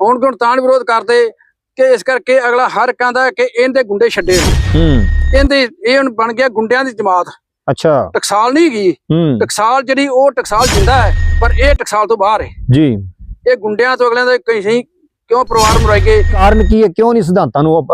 ਹੁਣ ਕੋਣ ਤਾਂ ਵਿਰੋਧ ਕਰਦੇ ਕਿ ਇਸ ਕਰਕੇ ਅਗਲਾ ਹਰ ਕਹਿੰਦਾ ਕਿ ਇਹਦੇ ਗੁੰਡੇ ਛੱਡੇ ਹੂੰ। ਇਹਦੇ ਇਹ ਹੁਣ ਬਣ ਗਿਆ ਗੁੰਡਿਆਂ ਦੀ ਜਮਾਤ। ਅੱਛਾ। ਟਕਸਾਲ ਨਹੀਂ ਹੂੰ। ਟਕਸਾਲ ਜਿਹੜੀ ਉਹ ਟਕਸਾਲ ਜਿੰਦਾ ਹੈ ਪਰ ਇਹ ਟਕਸਾਲ ਤੋਂ ਬਾਹਰ ਹੈ। ਜੀ। ਇਹ ਗੁੰਡਿਆਂ ਤੋਂ ਅਗਲਿਆਂ ਦੇ ਕਈ ਸਹੀ ਕਿਉਂ ਪਰਿਵਾਰ ਮਰਾਈ ਗਏ? ਕਾਰਨ ਕੀ ਹੈ? ਕਿਉਂ ਨਹੀਂ ਸਿਧਾਂਤਾਂ ਨੂੰ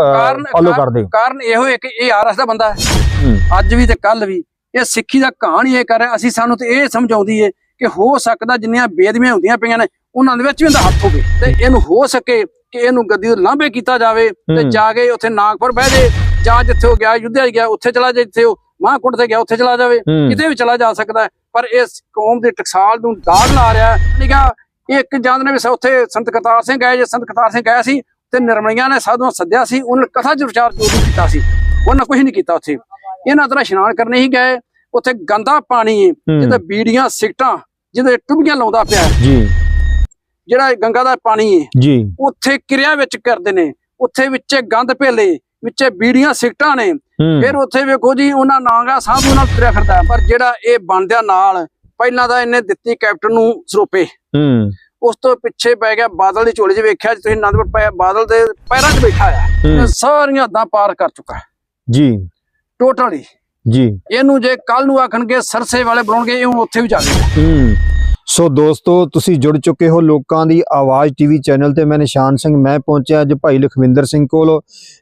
ਫਾਲੋ ਕਰਦੇ? ਕਾਰਨ ਇਹੋ ਹੈ ਕਿ ਇਹ ਆਰਐਸ ਦਾ ਬੰਦਾ ਹੈ। ਹੂੰ। ਅੱਜ ਵੀ ਤੇ ਕੱਲ ਵੀ। ਇਹ ਸਿੱਖੀ ਦਾ ਕਹਾਣੀ ਇਹ ਕਰ ਰਿਹਾ। ਅਸੀਂ ਸਾਨੂੰ ਤੇ ਇਹ ਸਮਝਾਉਂਦੀ ਏ ਕਿ ਹੋ ਸਕਦਾ ਜਿੰਨੀਆਂ ਬੇਦਮੀਆਂ ਹੁੰਦੀਆਂ ਪਈਆਂ ਨੇ ਉਹਨਾਂ ਦੇ ਵਿੱਚ ਵੀ ਇਹਦਾ ਹੱਥ ਹੋਵੇ। ਤੇ ਇਹਨੂੰ ਹੋ ਸਕੇ ਕਿ ਇਹਨੂੰ ਗੱਦੀ ਤੋਂ ਲਾਂਭੇ ਕੀਤਾ ਜਾਵੇ ਤੇ। ਜਾ ਕੇ ਉੱਥੇ ਨਾਗਪੁਰ ਬਹਿ ਜੇ ਜਾਂ ਜਿੱਥੇ ਉਹ ਗਿਆ ਯੁੱਧਿਆ ਗਿਆ ਉੱਥੇ ਚਲਾ ਜਾ ਜਿੱਥੇ ਉਹ ਮਹਾਂਕੁੰਡ ਤੇ ਗਿਆ ਉੱਥੇ ਚਲਾ ਜਾਵੇ। ਕਿਤੇ ਵੀ ਚਲਾ ਜਾ ਸਕਦਾ। ਪਰ ਇਸ ਕੌਮ ਦੇ ਟਕਸਾਲ ਨੂੰ ਦਾਗ ਲਾ ਰਿਹਾ ਨਿਗਾ ਇੱਕ ਜਾਂਦੇ ਨੇ ਵੀ ਉੱਥੇ ਸੰਤ ਕਰਤਾਰ ਸਿੰਘ ਗਏ ਜੇ ਸੰਤ ਕਰਤਾਰ ਸਿੰਘ ਗਏ ਸੀ ਤੇ ਨਿਰਮਲੀਆਂ ਨੇ ਸਾਧੂਆਂ ਸੱਦਿਆ ਸੀ ਉਹਨਾਂ ਕਥਾ ਚ ਵਿਚਾਰ ਜੋ ਵੀ ਕੀਤਾ ਸੀ। ਉਹਨਾਂ ਕੁਝ ਨਹੀਂ ਕੀਤਾ ਉੱਥੇ। ਇਹਨਾਂ ਤਰ੍ਹਾਂ ਇਸ਼ਨਾਨ ਕਰਨੇ ਹੀ ਗਏ। ਉੱਥੇ ਗੰਦਾ ਪਾਣੀ ਹੈ। ਜਿਹਦੇ ਬੀੜੀਆਂ ਸਿਗਟਾਂ ਜਿਹਦੇ ਟੁੱਬੀਆਂ ਲਾਉਂਦਾ ਪਿਆ। ਜੀ। ਜਿਹੜਾ ਗੰਗਾ ਦਾ ਪਾਣੀ ਹੈ ਜੀ। ਉੱਥੇ ਕਿਰਿਆ ਵਿੱਚ ਕਰਦੇ ਨੇ। ਉੱਥੇ ਵਿੱਚੇ ਗੰਦ ਭੇਲੇ ਵਿੱਚੇ ਬੀੜੀਆਂ ਸਿਗਟਾਂ ਨੇ। ਫਿਰ ਉੱਥੇ ਵੇਖੋ ਜੀ ਉਹਨਾਂ ਨਾਂਗਾ ਸਾਧੂ ਨਾਲ ਤੁਰਿਆ ਫਿਰਦਾ। ਪਰ ਜਿਹੜਾ ਇਹ ਬਣਦਿਆਂ ਨਾਲ ਪਹਿਲਾਂ ਤਾਂ ਇਹਨੇ ਦਿੱਤੀ ਕੈਪਟਨ ਨੂੰ ਸਰੋਪੇ। ਹੂੰ। ਉਸ ਤੋਂ ਪਿੱਛੇ ਪੈ ਗਿਆ ਬਾਦਲ ਦੀ ਝੋਲੀ 'ਚ ਵੇਖਿਆ ਜੀ ਤੁਸੀਂ ਆਨੰਦਪੁਰ ਪੈ ਬਾਦਲ ਦੇ ਪੈਰਾਂ 'ਚ ਬੈਠਾ ਆ ਸਾਰੀਆਂ ਹੱਦਾਂ ਪਾਰ ਕਰ ਚੁੱਕਾ ਜੀ। ਟੋਟਲੀ ਜੀ। ਇਹਨੂੰ ਜੇ ਕੱਲ ਨੂੰ ਆਖਣਗੇ ਸਰਸੇ ਵਾਲੇ ਬਣਾਉਣਗੇ ਇਹ ਉੱਥੇ ਵੀ ਜਾਵੇਗਾ ਹੂੰ। ਸੋ ਦੋਸਤੋ ਤੁਸੀਂ ਜੁੜ ਚੁੱਕੇ ਹੋ ਲੋਕਾਂ ਦੀ ਆਵਾਜ਼ ਟੀਵੀ ਚੈਨਲ ਤੇ। ਮੈਂ ਨਿਸ਼ਾਨ ਸਿੰਘ ਮੈਂ ਪਹੁੰਚਿਆ ਅੱਜ ਭਾਈ ਲਖਵਿੰਦਰ ਸਿੰਘ ਕੋਲ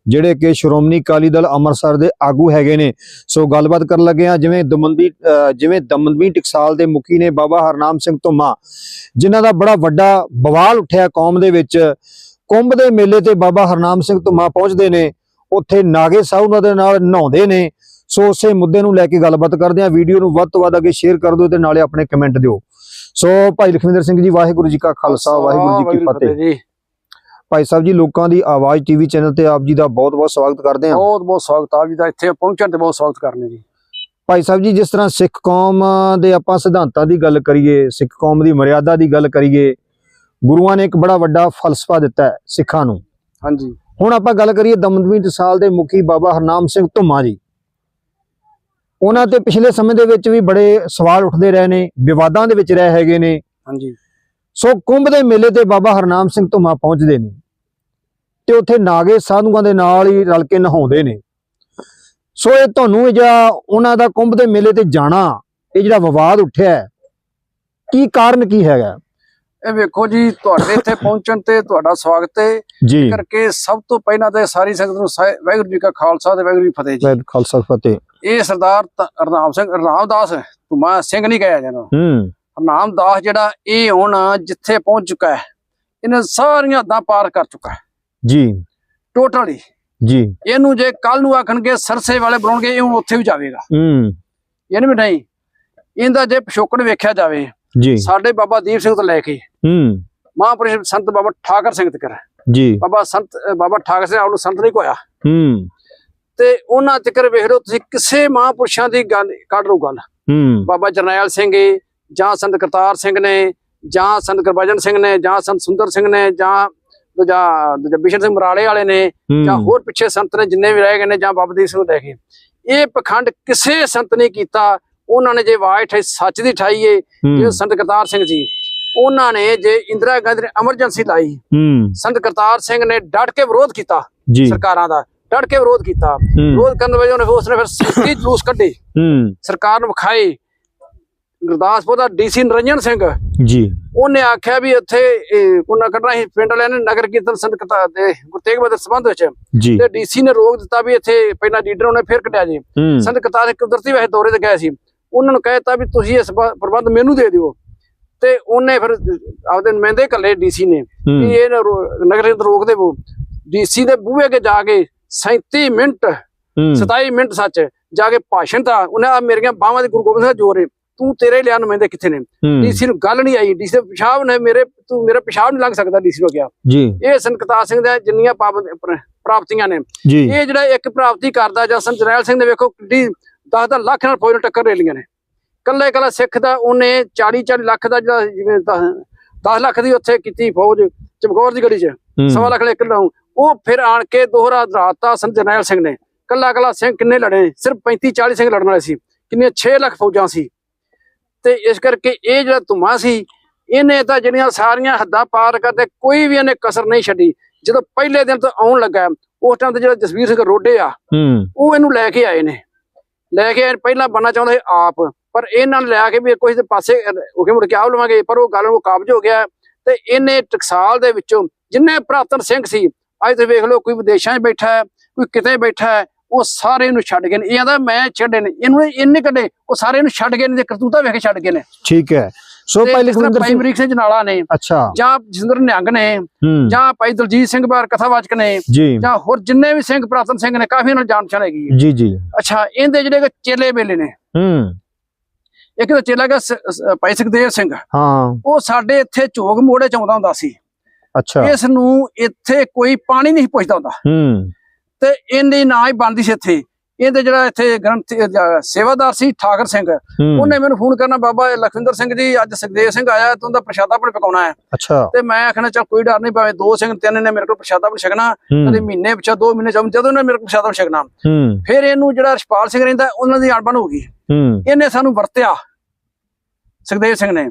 ਜਿਹੜੇ ਕਿ ਸ਼੍ਰੋਮਣੀ ਅਕਾਲੀ ਦਲ ਅੰਮ੍ਰਿਤਸਰ ਦੇ ਆਗੂ ਹੈਗੇ ਨੇ। ਸੋ ਗੱਲਬਾਤ ਕਰਨ ਲੱਗੇ ਆ ਜਿਵੇਂ ਦਮਨਦੀ ਜਿਵੇਂ ਦਮਨਵੀ ਟਕਸਾਲ ਦੇ ਮੁਖੀ ਨੇ ਬਾਬਾ ਹਰਨਾਮ ਸਿੰਘ ਧੁੰਮਾ ਜਿਨ੍ਹਾਂ ਦਾ ਬੜਾ ਵੱਡਾ ਬਵਾਲ ਉੱਠਿਆ ਕੌਮ ਦੇ ਵਿੱਚ। ਕੁੰਭ ਦੇ ਮੇਲੇ ਤੇ ਬਾਬਾ ਹਰਨਾਮ ਸਿੰਘ ਧੁੰਮਾ ਪਹੁੰਚਦੇ ਨੇ। ਉੱਥੇ ਨਾਗੇ ਸਾਹਿਬ ਉਹਨਾਂ ਦੇ ਨਾਲ ਨਹਾਉਂਦੇ ਨੇ। ਸੋ ਉਸੇ ਮੁੱਦੇ ਨੂੰ ਲੈ ਕੇ ਗੱਲਬਾਤ ਕਰਦੇ ਆ ਵੀਡੀਓ ਨੂੰ ਵੱਧ ਤੋਂ ਵੱਧ ਅੱਗੇ ਸ਼ੇਅਰ ਕਰ ਦਿਓ ਤੇ ਨਾਲੇ ਆਪਣੇ ਕਮੈਂਟ ਦਿਓ। ਸੋ ਭਾਈ ਲਖਵਿੰਦਰ ਸਿੰਘ ਜੀ ਵਾਹਿਗੁਰੂ ਜੀ ਕਾ ਖਾਲਸਾ ਵਾਹਿਗੁਰੂ ਜੀ ਕੀ ਫਤਿਹ। ਭਾਈ ਸਾਹਿਬ ਜੀ ਲੋਕਾਂ ਦੀ ਆਵਾਜ਼ ਟੀਵੀ ਚੈਨਲ ਤੇ ਆਪ ਜੀ ਦਾ ਬਹੁਤ ਬਹੁਤ ਸਵਾਗਤ ਕਰਦੇ ਹਾਂ। ਬਹੁਤ ਬਹੁਤ ਸਵਾਗਤ ਆ ਜੀ ਦਾ ਇੱਥੇ ਪਹੁੰਚਣ ਤੇ ਬਹੁਤ ਸਵਾਗਤ ਕਰਨੇ ਜੀ। ਭਾਈ ਸਾਹਿਬ ਜੀ ਜਿਸ ਤਰ੍ਹਾਂ ਸਿੱਖ ਕੌਮ ਦੇ ਆਪਾਂ ਸਿਧਾਂਤਾਂ ਦੀ ਗੱਲ ਕਰੀਏ ਸਿੱਖ ਕੌਮ ਦੀ ਮਰਿਆਦਾ ਦੀ ਗੱਲ ਕਰੀਏ ਗੁਰੂਆਂ ਨੇ ਇੱਕ ਬੜਾ ਵੱਡਾ ਫਲਸਫਾ ਦਿੱਤਾ ਹੈ ਸਿੱਖਾਂ ਨੂੰ। ਹਾਂਜੀ। ਹੁਣ ਆਪਾਂ ਗੱਲ ਕਰੀਏ ਦਮਦਮੀ ਟਸਾਲ ਦੇ ਮੁਖੀ ਬਾਬਾ ਹਰਨਾਮ ਸਿੰਘ ਧੁੰਮਾ ਜੀ। ਉਹਨਾਂ ਤੇ ਪਿਛਲੇ ਸਮੇਂ ਦੇ ਵਿੱਚ ਵੀ ਬੜੇ ਸਵਾਲ ਉੱਠਦੇ ਰਹੇ ਨੇ ਵਿਵਾਦਾਂ ਦੇ ਵਿੱਚ ਰਹੇ ਹੈਗੇ ਨੇ। ਹਾਂਜੀ। ਸੋ ਕੁੰਭ ਦੇ ਮੇਲੇ ਤੇ ਬਾਬਾ ਹਰਨਾਮ ਸਿੰਘ ਧੁੰਮਾ ਪਹੁੰਚਦੇ ਨੇ ਤੇ ਉੱਥੇ ਨਾਗੇ ਸਾਧੂਆਂ ਦੇ ਨਾਲ ਹੀ ਰਲ ਕੇ ਨਹਾਉਂਦੇ ਨੇ। ਸੋ ਇਹ ਤੁਹਾਨੂੰ ਜਿਹੜਾ ਉਹਨਾਂ ਦਾ ਕੁੰਭ ਦੇ ਮੇਲੇ ਤੇ ਜਾਣਾ ਇਹ ਜਿਹੜਾ ਵਿਵਾਦ ਉੱਠਿਆ ਕੀ ਕਾਰਨ ਕੀ ਹੈਗਾ? ਇਹ ਵੇਖੋ ਜੀ ਤੁਹਾਡੇ ਇੱਥੇ ਪਹੁੰਚਣ ਤੇ ਤੁਹਾਡਾ ਸਵਾਗਤ ਹੈ। ਜੀ। ਕਰਕੇ ਸਭ ਤੋਂ ਪਹਿਲਾਂ ਤੇ ਸਾਰੀ ਸੰਗਤ ਨੂੰ ਵਾਹਿਗੁਰੂ ਜੀ ਕਾ ਖਾਲਸਾ ਤੇ ਵਾਹਿਗੁਰੂ ਜੀ ਫਤਿਹ ਜੀ। ਖਾਲਸਾ ਫਤਿਹ। ਇਹ ਸਰਦਾਰ ਹਰਨਾਮ ਸਿੰਘ ਹਰਨਾਮਦਾਸ ਤੁਮਾ ਸਿੰਘ ਨਹੀਂ ਕਹਿਆ ਜਾਂਦਾ। ਹੂੰ। ਹਰਨਾਮਦਾਸ ਜਿਹੜਾ ਇਹ ਹੁਣ ਜਿੱਥੇ ਪਹੁੰਚ ਚੁੱਕਾ ਹੈ ਇਹਨੇ ਸਾਰੀਆਂ ਹੱਦਾਂ ਪਾਰ ਕਰ ਚੁੱਕਾ ਹੈ। ਜੀ। ਟੋਟਲੀ ਜੀ। ਇਹਨੂੰ ਜੇ ਕੱਲ ਨੂੰ ਆਖਣਗੇ ਸਰਸੇ ਵਾਲੇ ਬਣਾਉਣਗੇ ਇਹ ਉੱਥੇ ਵੀ ਜਾਵੇਗਾ। ਹੂੰ। ਇਹ ਨਹੀਂ ਵੀ ਨਹੀਂ ਇਹਦਾ ਜੇ ਪਿਛੋਕੜ ਵੇਖਿਆ ਜਾਵੇ ਜੀ। ਸਾਡੇ ਬਾਬਾ ਦੀਪ ਸਿੰਘ ਤੋਂ ਲੈ ਕੇ ਹੂੰ। ਮਹਾਂਪੁਰਸ਼ ਸੰਤ ਬਾਬਾ ਠਾਕਰ ਸਿੰਘ ਤੱਕ। ਜੀ। ਬਾਬਾ ਸੰਤ ਬਾਬਾ ਠਾਕਰ ਸਿੰਘ ਆਪ ਨੂੰ ਸੰਤ ਨਹੀਂ ਕੋਇਆ। ਹੂੰ। ਤੇ ਉਹਨਾਂ ਤੱਕਰ ਵੇਖ ਲਓ ਤੁਸੀਂ ਕਿਸੇ ਮਹਾਂਪੁਰਸ਼ਾਂ ਦੀ ਗੱਲ ਕੱਢ ਲਓ ਗੱਲ। ਹੂੰ। ਬਾਬਾ ਜਰਨੈਲ ਸਿੰਘ ਜਾਂ ਸੰਤ ਕਰਤਾਰ ਸਿੰਘ ਨੇ ਜਾਂ ਸੰਤ ਗੁਰਬਚਨ ਸਿੰਘ ਨੇ ਜਾਂ ਸੰਤ ਸੁੰਦਰ ਸਿੰਘ ਨੇ ਜਾਂ ਦੂਜਾ ਦੂਜਾ ਬਿਸ਼ਨ ਸਿੰਘ ਮਰਾਲੇ ਵਾਲੇ ਨੇ ਜਾਂ ਹੋਰ ਪਿੱਛੇ ਸੰਤ ਨੇ ਜਿੰਨੇ ਵੀ ਰਹਿ ਗਏ ਨੇ ਜਾਂ ਬਾਬਾ ਦੀਪ ਸਿੰਘ ਕੇ ਇਹ ਪਖੰਡ ਕਿਸੇ ਸੰਤ ਨੇ ਕੀਤਾ ਉਹਨਾਂ ਨੇ ਜੇ ਆਵਾਜ਼ ਠਾਈ ਸੱਚ ਦੀ ਠਾਈ ਏ ਜਿਵੇਂ ਸੰਤ ਕਰਤਾਰ ਸਿੰਘ ਜੀ। ਉਹਨਾਂ ਨੇ ਜੇ ਇੰਦਰਾ ਗਾਂਧੀ ਨੇ ਐਮਰਜੈਂਸੀ ਲਾਈ ਸੰਤ ਕਰਤਾਰ ਸਿੰਘ ਨੇ ਡਟ ਕੇ ਵਿਰੋਧ ਕੀਤਾ ਜੀ। ਸਰਕਾਰਾਂ ਦਾ। ਡਟ ਕੇ ਵਿਰੋਧ ਕੀਤਾ। ਵਿਰੋਧ ਕਰਨ ਵਜੋਂ ਨੇ ਫਿਰ ਸਿੱਖੀ ਜਲੂਸ ਕੱਢੇ। ਸਰਕਾਰ ਨੂੰ ਵਿਖਾਏ ਗੁਰਦਾਸਪੁਰ ਦਾ ਡੀਸੀ ਨਰੰਜਨ ਸਿੰਘ। ਜੀ। ਉਹਨੇ ਆਖਿਆ ਵੀ ਇੱਥੇ ਉਹਨਾਂ ਕੱਢਣਾ ਸੀ ਪਿੰਡ ਵਾਲਿਆਂ ਨੇ ਨਗਰ ਕੀਰਤਨ ਕਰਤਾਰ ਦੇ ਗੁਰੂ ਤੇਗ ਬਹਾਦਰ ਸੰਬੰਧ ਵਿੱਚ। ਤੇ ਡੀਸੀ ਨੇ ਰੋਕ ਦਿੱਤਾ ਵੀ ਇੱਥੇ ਪਹਿਲਾਂ ਲੀਡਰ ਉਹਨੇ ਫਿਰ ਕੱਢਿਆ ਜੀ। ਕਰਤਾਰ ਸਿੰਘ ਕੁਦਰਤੀ ਵੈਸੇ ਦੌਰੇ ਤੇ ਗਏ ਸੀ। ਉਹਨਾਂ ਨੂੰ ਕਹਿਤਾ ਵੀ ਤੁਸੀਂ ਇਸ ਪ੍ਰਬੰਧ ਮੈਨੂੰ ਦੇ ਦਿਓ। ਤੇ ਉਹਨੇ ਫਿਰ ਆਪਦੇ ਨੁਮਾਇੰਦੇ ਕੱਲੇ ਡੀਸੀ ਨੇ। ਵੀ ਹੂੰ ਇਹ ਨਗਰ ਕੀਰਤਨ ਰੋਕ ਦੇਵੋ ਡੀਸੀ ਦੇ ਬੂਹੇ ਅੱਗੇ ਜਾ ਕੇ 37 ਮਿੰਟ ਹੂੰ। 27 ਮਿੰਟ ਸੱਚ ਜਾ ਕੇ ਭਾਸ਼ਣ ਤਾਂ ਉਹਨੇ ਆ ਮੇਰੀਆਂ ਬਾਹਾਂ ਦੇ ਗੁਰੂ ਗੋਬਿੰਦ ਸਿੰਘ ਜੋਰੇ ਤੂੰ ਤੇਰੇ ਲਿਆ ਨੁਮਾਇੰਦੇ ਕਿੱਥੇ ਨੇ ਡੀਸੀ ਨੂੰ ਗੱਲ ਨਹੀਂ ਆਈ ਡੀਸੀ ਦੇ ਪਿਸ਼ਾਬ ਨੇ ਮੇਰੇ ਤੂੰ ਮੇਰਾ ਪਿਸ਼ਾਬ ਨਹੀਂ ਲੰਘ ਸਕਦਾ ਡੀਸੀ ਨੂੰ ਜੀ। ਇਹ ਸੰਕਤਾਰ ਸਿੰਘ ਦਾ ਜਿੰਨੀਆਂ ਪ੍ਰਾਪਤੀਆਂ ਨੇ। ਇਹ ਜਿਹੜਾ ਇੱਕ ਪ੍ਰਾਪਤੀ ਕਰਦਾ ਜਾਂ ਸੰਤ ਜਰਨੈਲ ਸਿੰਘ ਨੇ ਵੇਖੋ ਕਿੱਡੀ 10 10 ਲੱਖ ਨਾਲ ਫੌਜ ਨੂੰ ਟੱਕਰ ਲੈ ਲਈਆਂ ਨੇ। ਕੱਲੇ ਕੱਲਾ ਸਿੱਖ ਦਾ ਉਹਨੇ 40 40 ਲੱਖ ਦਾ ਜਿਹੜਾ ਜਿਵੇਂ 10 ਲੱਖ ਦੀ ਉੱਥੇ ਕੀਤੀ ਫੌਜ ਚਮਕੌਰ ਦੀ ਗੜੀ 'ਚ। ਸਵਾ ਲੱਖ ਲੈ ਕਿਲੋ ਉਹ ਫਿਰ ਆਣ ਕੇ ਦੋਹਰਾ ਰਾਤਾ ਸੰਤ ਜਰਨੈਲ ਸਿੰਘ ਨੇ ਕੱਲਾ ਕੱਲਾ ਸਿੰਘ ਕਿੰਨੇ ਲੜੇ? ਸਿਰਫ 35 40 ਸਿੰਘ ਲੜਨ ਵਾਲੇ ਸੀ ਕਿੰਨੀਆਂ 6 ਲੱਖ ਫੌਜਾਂ ਸੀ। ਤੇ ਇਸ ਕਰਕੇ ਇਹ ਜਿਹੜਾ ਧੁਮਾ ਸੀ ਇਹਨੇ ਤਾਂ ਜਿਹੜੀਆਂ ਸਾਰੀਆਂ ਹੱਦਾਂ ਪਾਰ ਕਰਦੇ ਕੋਈ ਵੀ ਇਹਨੇ ਕਸਰ ਨਹੀਂ ਛੱਡੀ। ਜਦੋਂ ਪਹਿਲੇ ਦਿਨ ਤੋਂ ਆਉਣ ਲੱਗਾ ਉਸ ਟਾਈਮ ਤੇ ਜਿਹੜਾ ਜਸਵੀਰ ਸਿੰਘ ਰੋਡੇ ਆ ਉਹ ਇਹਨੂੰ ਲੈ ਕੇ ਆਏ ਨੇ। ਲੈ ਕੇ ਆਏ ਪਹਿਲਾਂ ਬੰਨਾ ਚਾਹੁੰਦੇ ਸੀ ਆਪ ਪਰ ਇਹਨਾਂ ਨੇ ਲਿਆ ਕੇ ਵੀ ਕੋਈ ਦੇ ਪਾਸੇ ਉਹ ਕਿ ਮੁੜ ਕੇ ਆਪ ਲਵਾਂਗੇ ਪਰ ਉਹ ਗੱਲ ਨੂੰ ਕਾਬਜ ਹੋ ਗਿਆ। ਤੇ ਇਹਨੇ ਟਕਸਾਲ ਦੇ ਵਿੱਚੋਂ ਜਿੰਨੇ ਪ੍ਰਾਤਨ ਸਿੰਘ ਸੀ ਅੱਜ ਤੁਸੀਂ ਵੇਖ ਲਓ ਕੋਈ ਵਿਦੇਸ਼ਾਂ 'ਚ ਬੈਠਾ ਹੈ ਕੋਈ ਕਿਤੇ ਬੈਠਾ ਹੈ ਉਹ ਸਾਰੇ ਇਹਨੂੰ ਛੱਡ ਗਏ ਨੇ। ਇਹ ਆਂਦਾ ਮੈਂ ਛੱਡੇ ਨੇ ਇਹਨੂੰ ਇਹਨੇ ਕੱਢੇ ਉਹ ਸਾਰੇ ਇਹਨੂੰ ਛੱਡ ਗਏ ਨੇ ਤੇ ਕਰਤੂਤਾ ਵੇਖ ਕੇ ਛੱਡ ਗਏ ਨੇ। ਠੀਕ ਹੈ। ਸੋ ਲਖਵਿੰਦਰ ਭਾਈ ਸਿੰਘ ਜਨਾਲਾ ਨੇ ਅੱਛਾ। ਜਾਂ ਜਸਿੰਦਰ ਨਿਹੰਗ ਨੇ ਜਾਂ ਭਾਈ ਦਲਜੀਤ ਸਿੰਘ ਬਾਰ ਕਥਾਵਾਚਕ ਨੇ ਜੀ। ਹੋਰ ਜਿੰਨੇ ਵੀ ਸਿੰਘ ਪ੍ਰਾਤਨ ਸਿੰਘ ਨੇ ਕਾਫੀ ਨਾਲ ਜਾਣ ਪਛਾਣ ਹੈਗੀ ਜੀ ਜੀ। ਅੱਛਾ ਇਹਦੇ ਜਿਹੜੇ ਚੇਲੇ ਵੇਲੇ ਨੇ ਹੂੰ। ਇੱਕ ਤਾਂ ਚੇਲਾ ਹੈਗਾ ਭਾਈ ਸੁਖਦੇਵ ਸਿੰਘ। ਹਾਂ। ਉਹ ਸਾਡੇ ਇੱਥੇ ਝੋਗ ਮੋੜੇ ਚ ਆਉਂਦਾ ਹੁੰਦਾ ਸੀ। ਅੱਛਾ। ਇਸ ਨੂੰ ਇੱਥੇ ਕੋਈ ਪਾਣੀ ਨਹੀਂ ਪੁੱਛਦਾ ਹੁੰਦਾ। ਹੂੰ। ਤੇ ਇਹਦੀ ਨਾਂ ਹੀ ਬਣਦੀ ਸੀ ਇੱਥੇ। ਇਹਦੇ ਜਿਹੜਾ ਇੱਥੇ ਗ੍ਰੰਥ ਸੇਵਾਦਾਰ ਸੀ ਠਾਕਰ ਸਿੰਘ। ਉਹਨੇ ਮੈਨੂੰ ਫੋਨ ਕਰਨਾ ਬਾਬਾ ਲਖਵਿੰਦਰ ਸਿੰਘ ਜੀ ਅੱਜ ਸੁਖਦੇਵ ਸਿੰਘ ਆਇਆ ਤੂੰ ਦਾ ਪ੍ਰਸ਼ਾਦਾ ਆਪਣੇ ਪਕਾਉਣਾ ਹੈ। ਅੱਛਾ। ਤੇ ਮੈਂ ਆਖਣਾ ਚੱਲ ਕੋਈ ਡਰ ਨਹੀਂ ਭਾਵੇਂ ਦੋ ਸਿੰਘ ਤਿੰਨ ਨੇ ਮੇਰੇ ਕੋਲ ਪ੍ਰਸ਼ਾਦਾ ਬਣ ਛਕਣਾ ਕਦੇ ਮਹੀਨੇ ਪਿਛਾ ਦੋ ਮਹੀਨੇ ਜਦੋਂ ਨੇ ਮੇਰੇ ਕੋਲ ਪ੍ਰਸ਼ਾਦਾ ਛਕਣਾ। ਫਿਰ ਇਹਨੂੰ ਜਿਹੜਾ ਰਸ਼ਪਾਲ ਸਿੰਘ ਰਹਿੰਦਾ ਉਹਨਾਂ ਦੀ ਅਣਬਣ ਹੋ ਗਈ। ਇਹਨੇ ਸਾਨੂੰ ਵਰਤਿਆ। ਸੁਖਦੇਵ ਸਿੰਘ ਨੇ।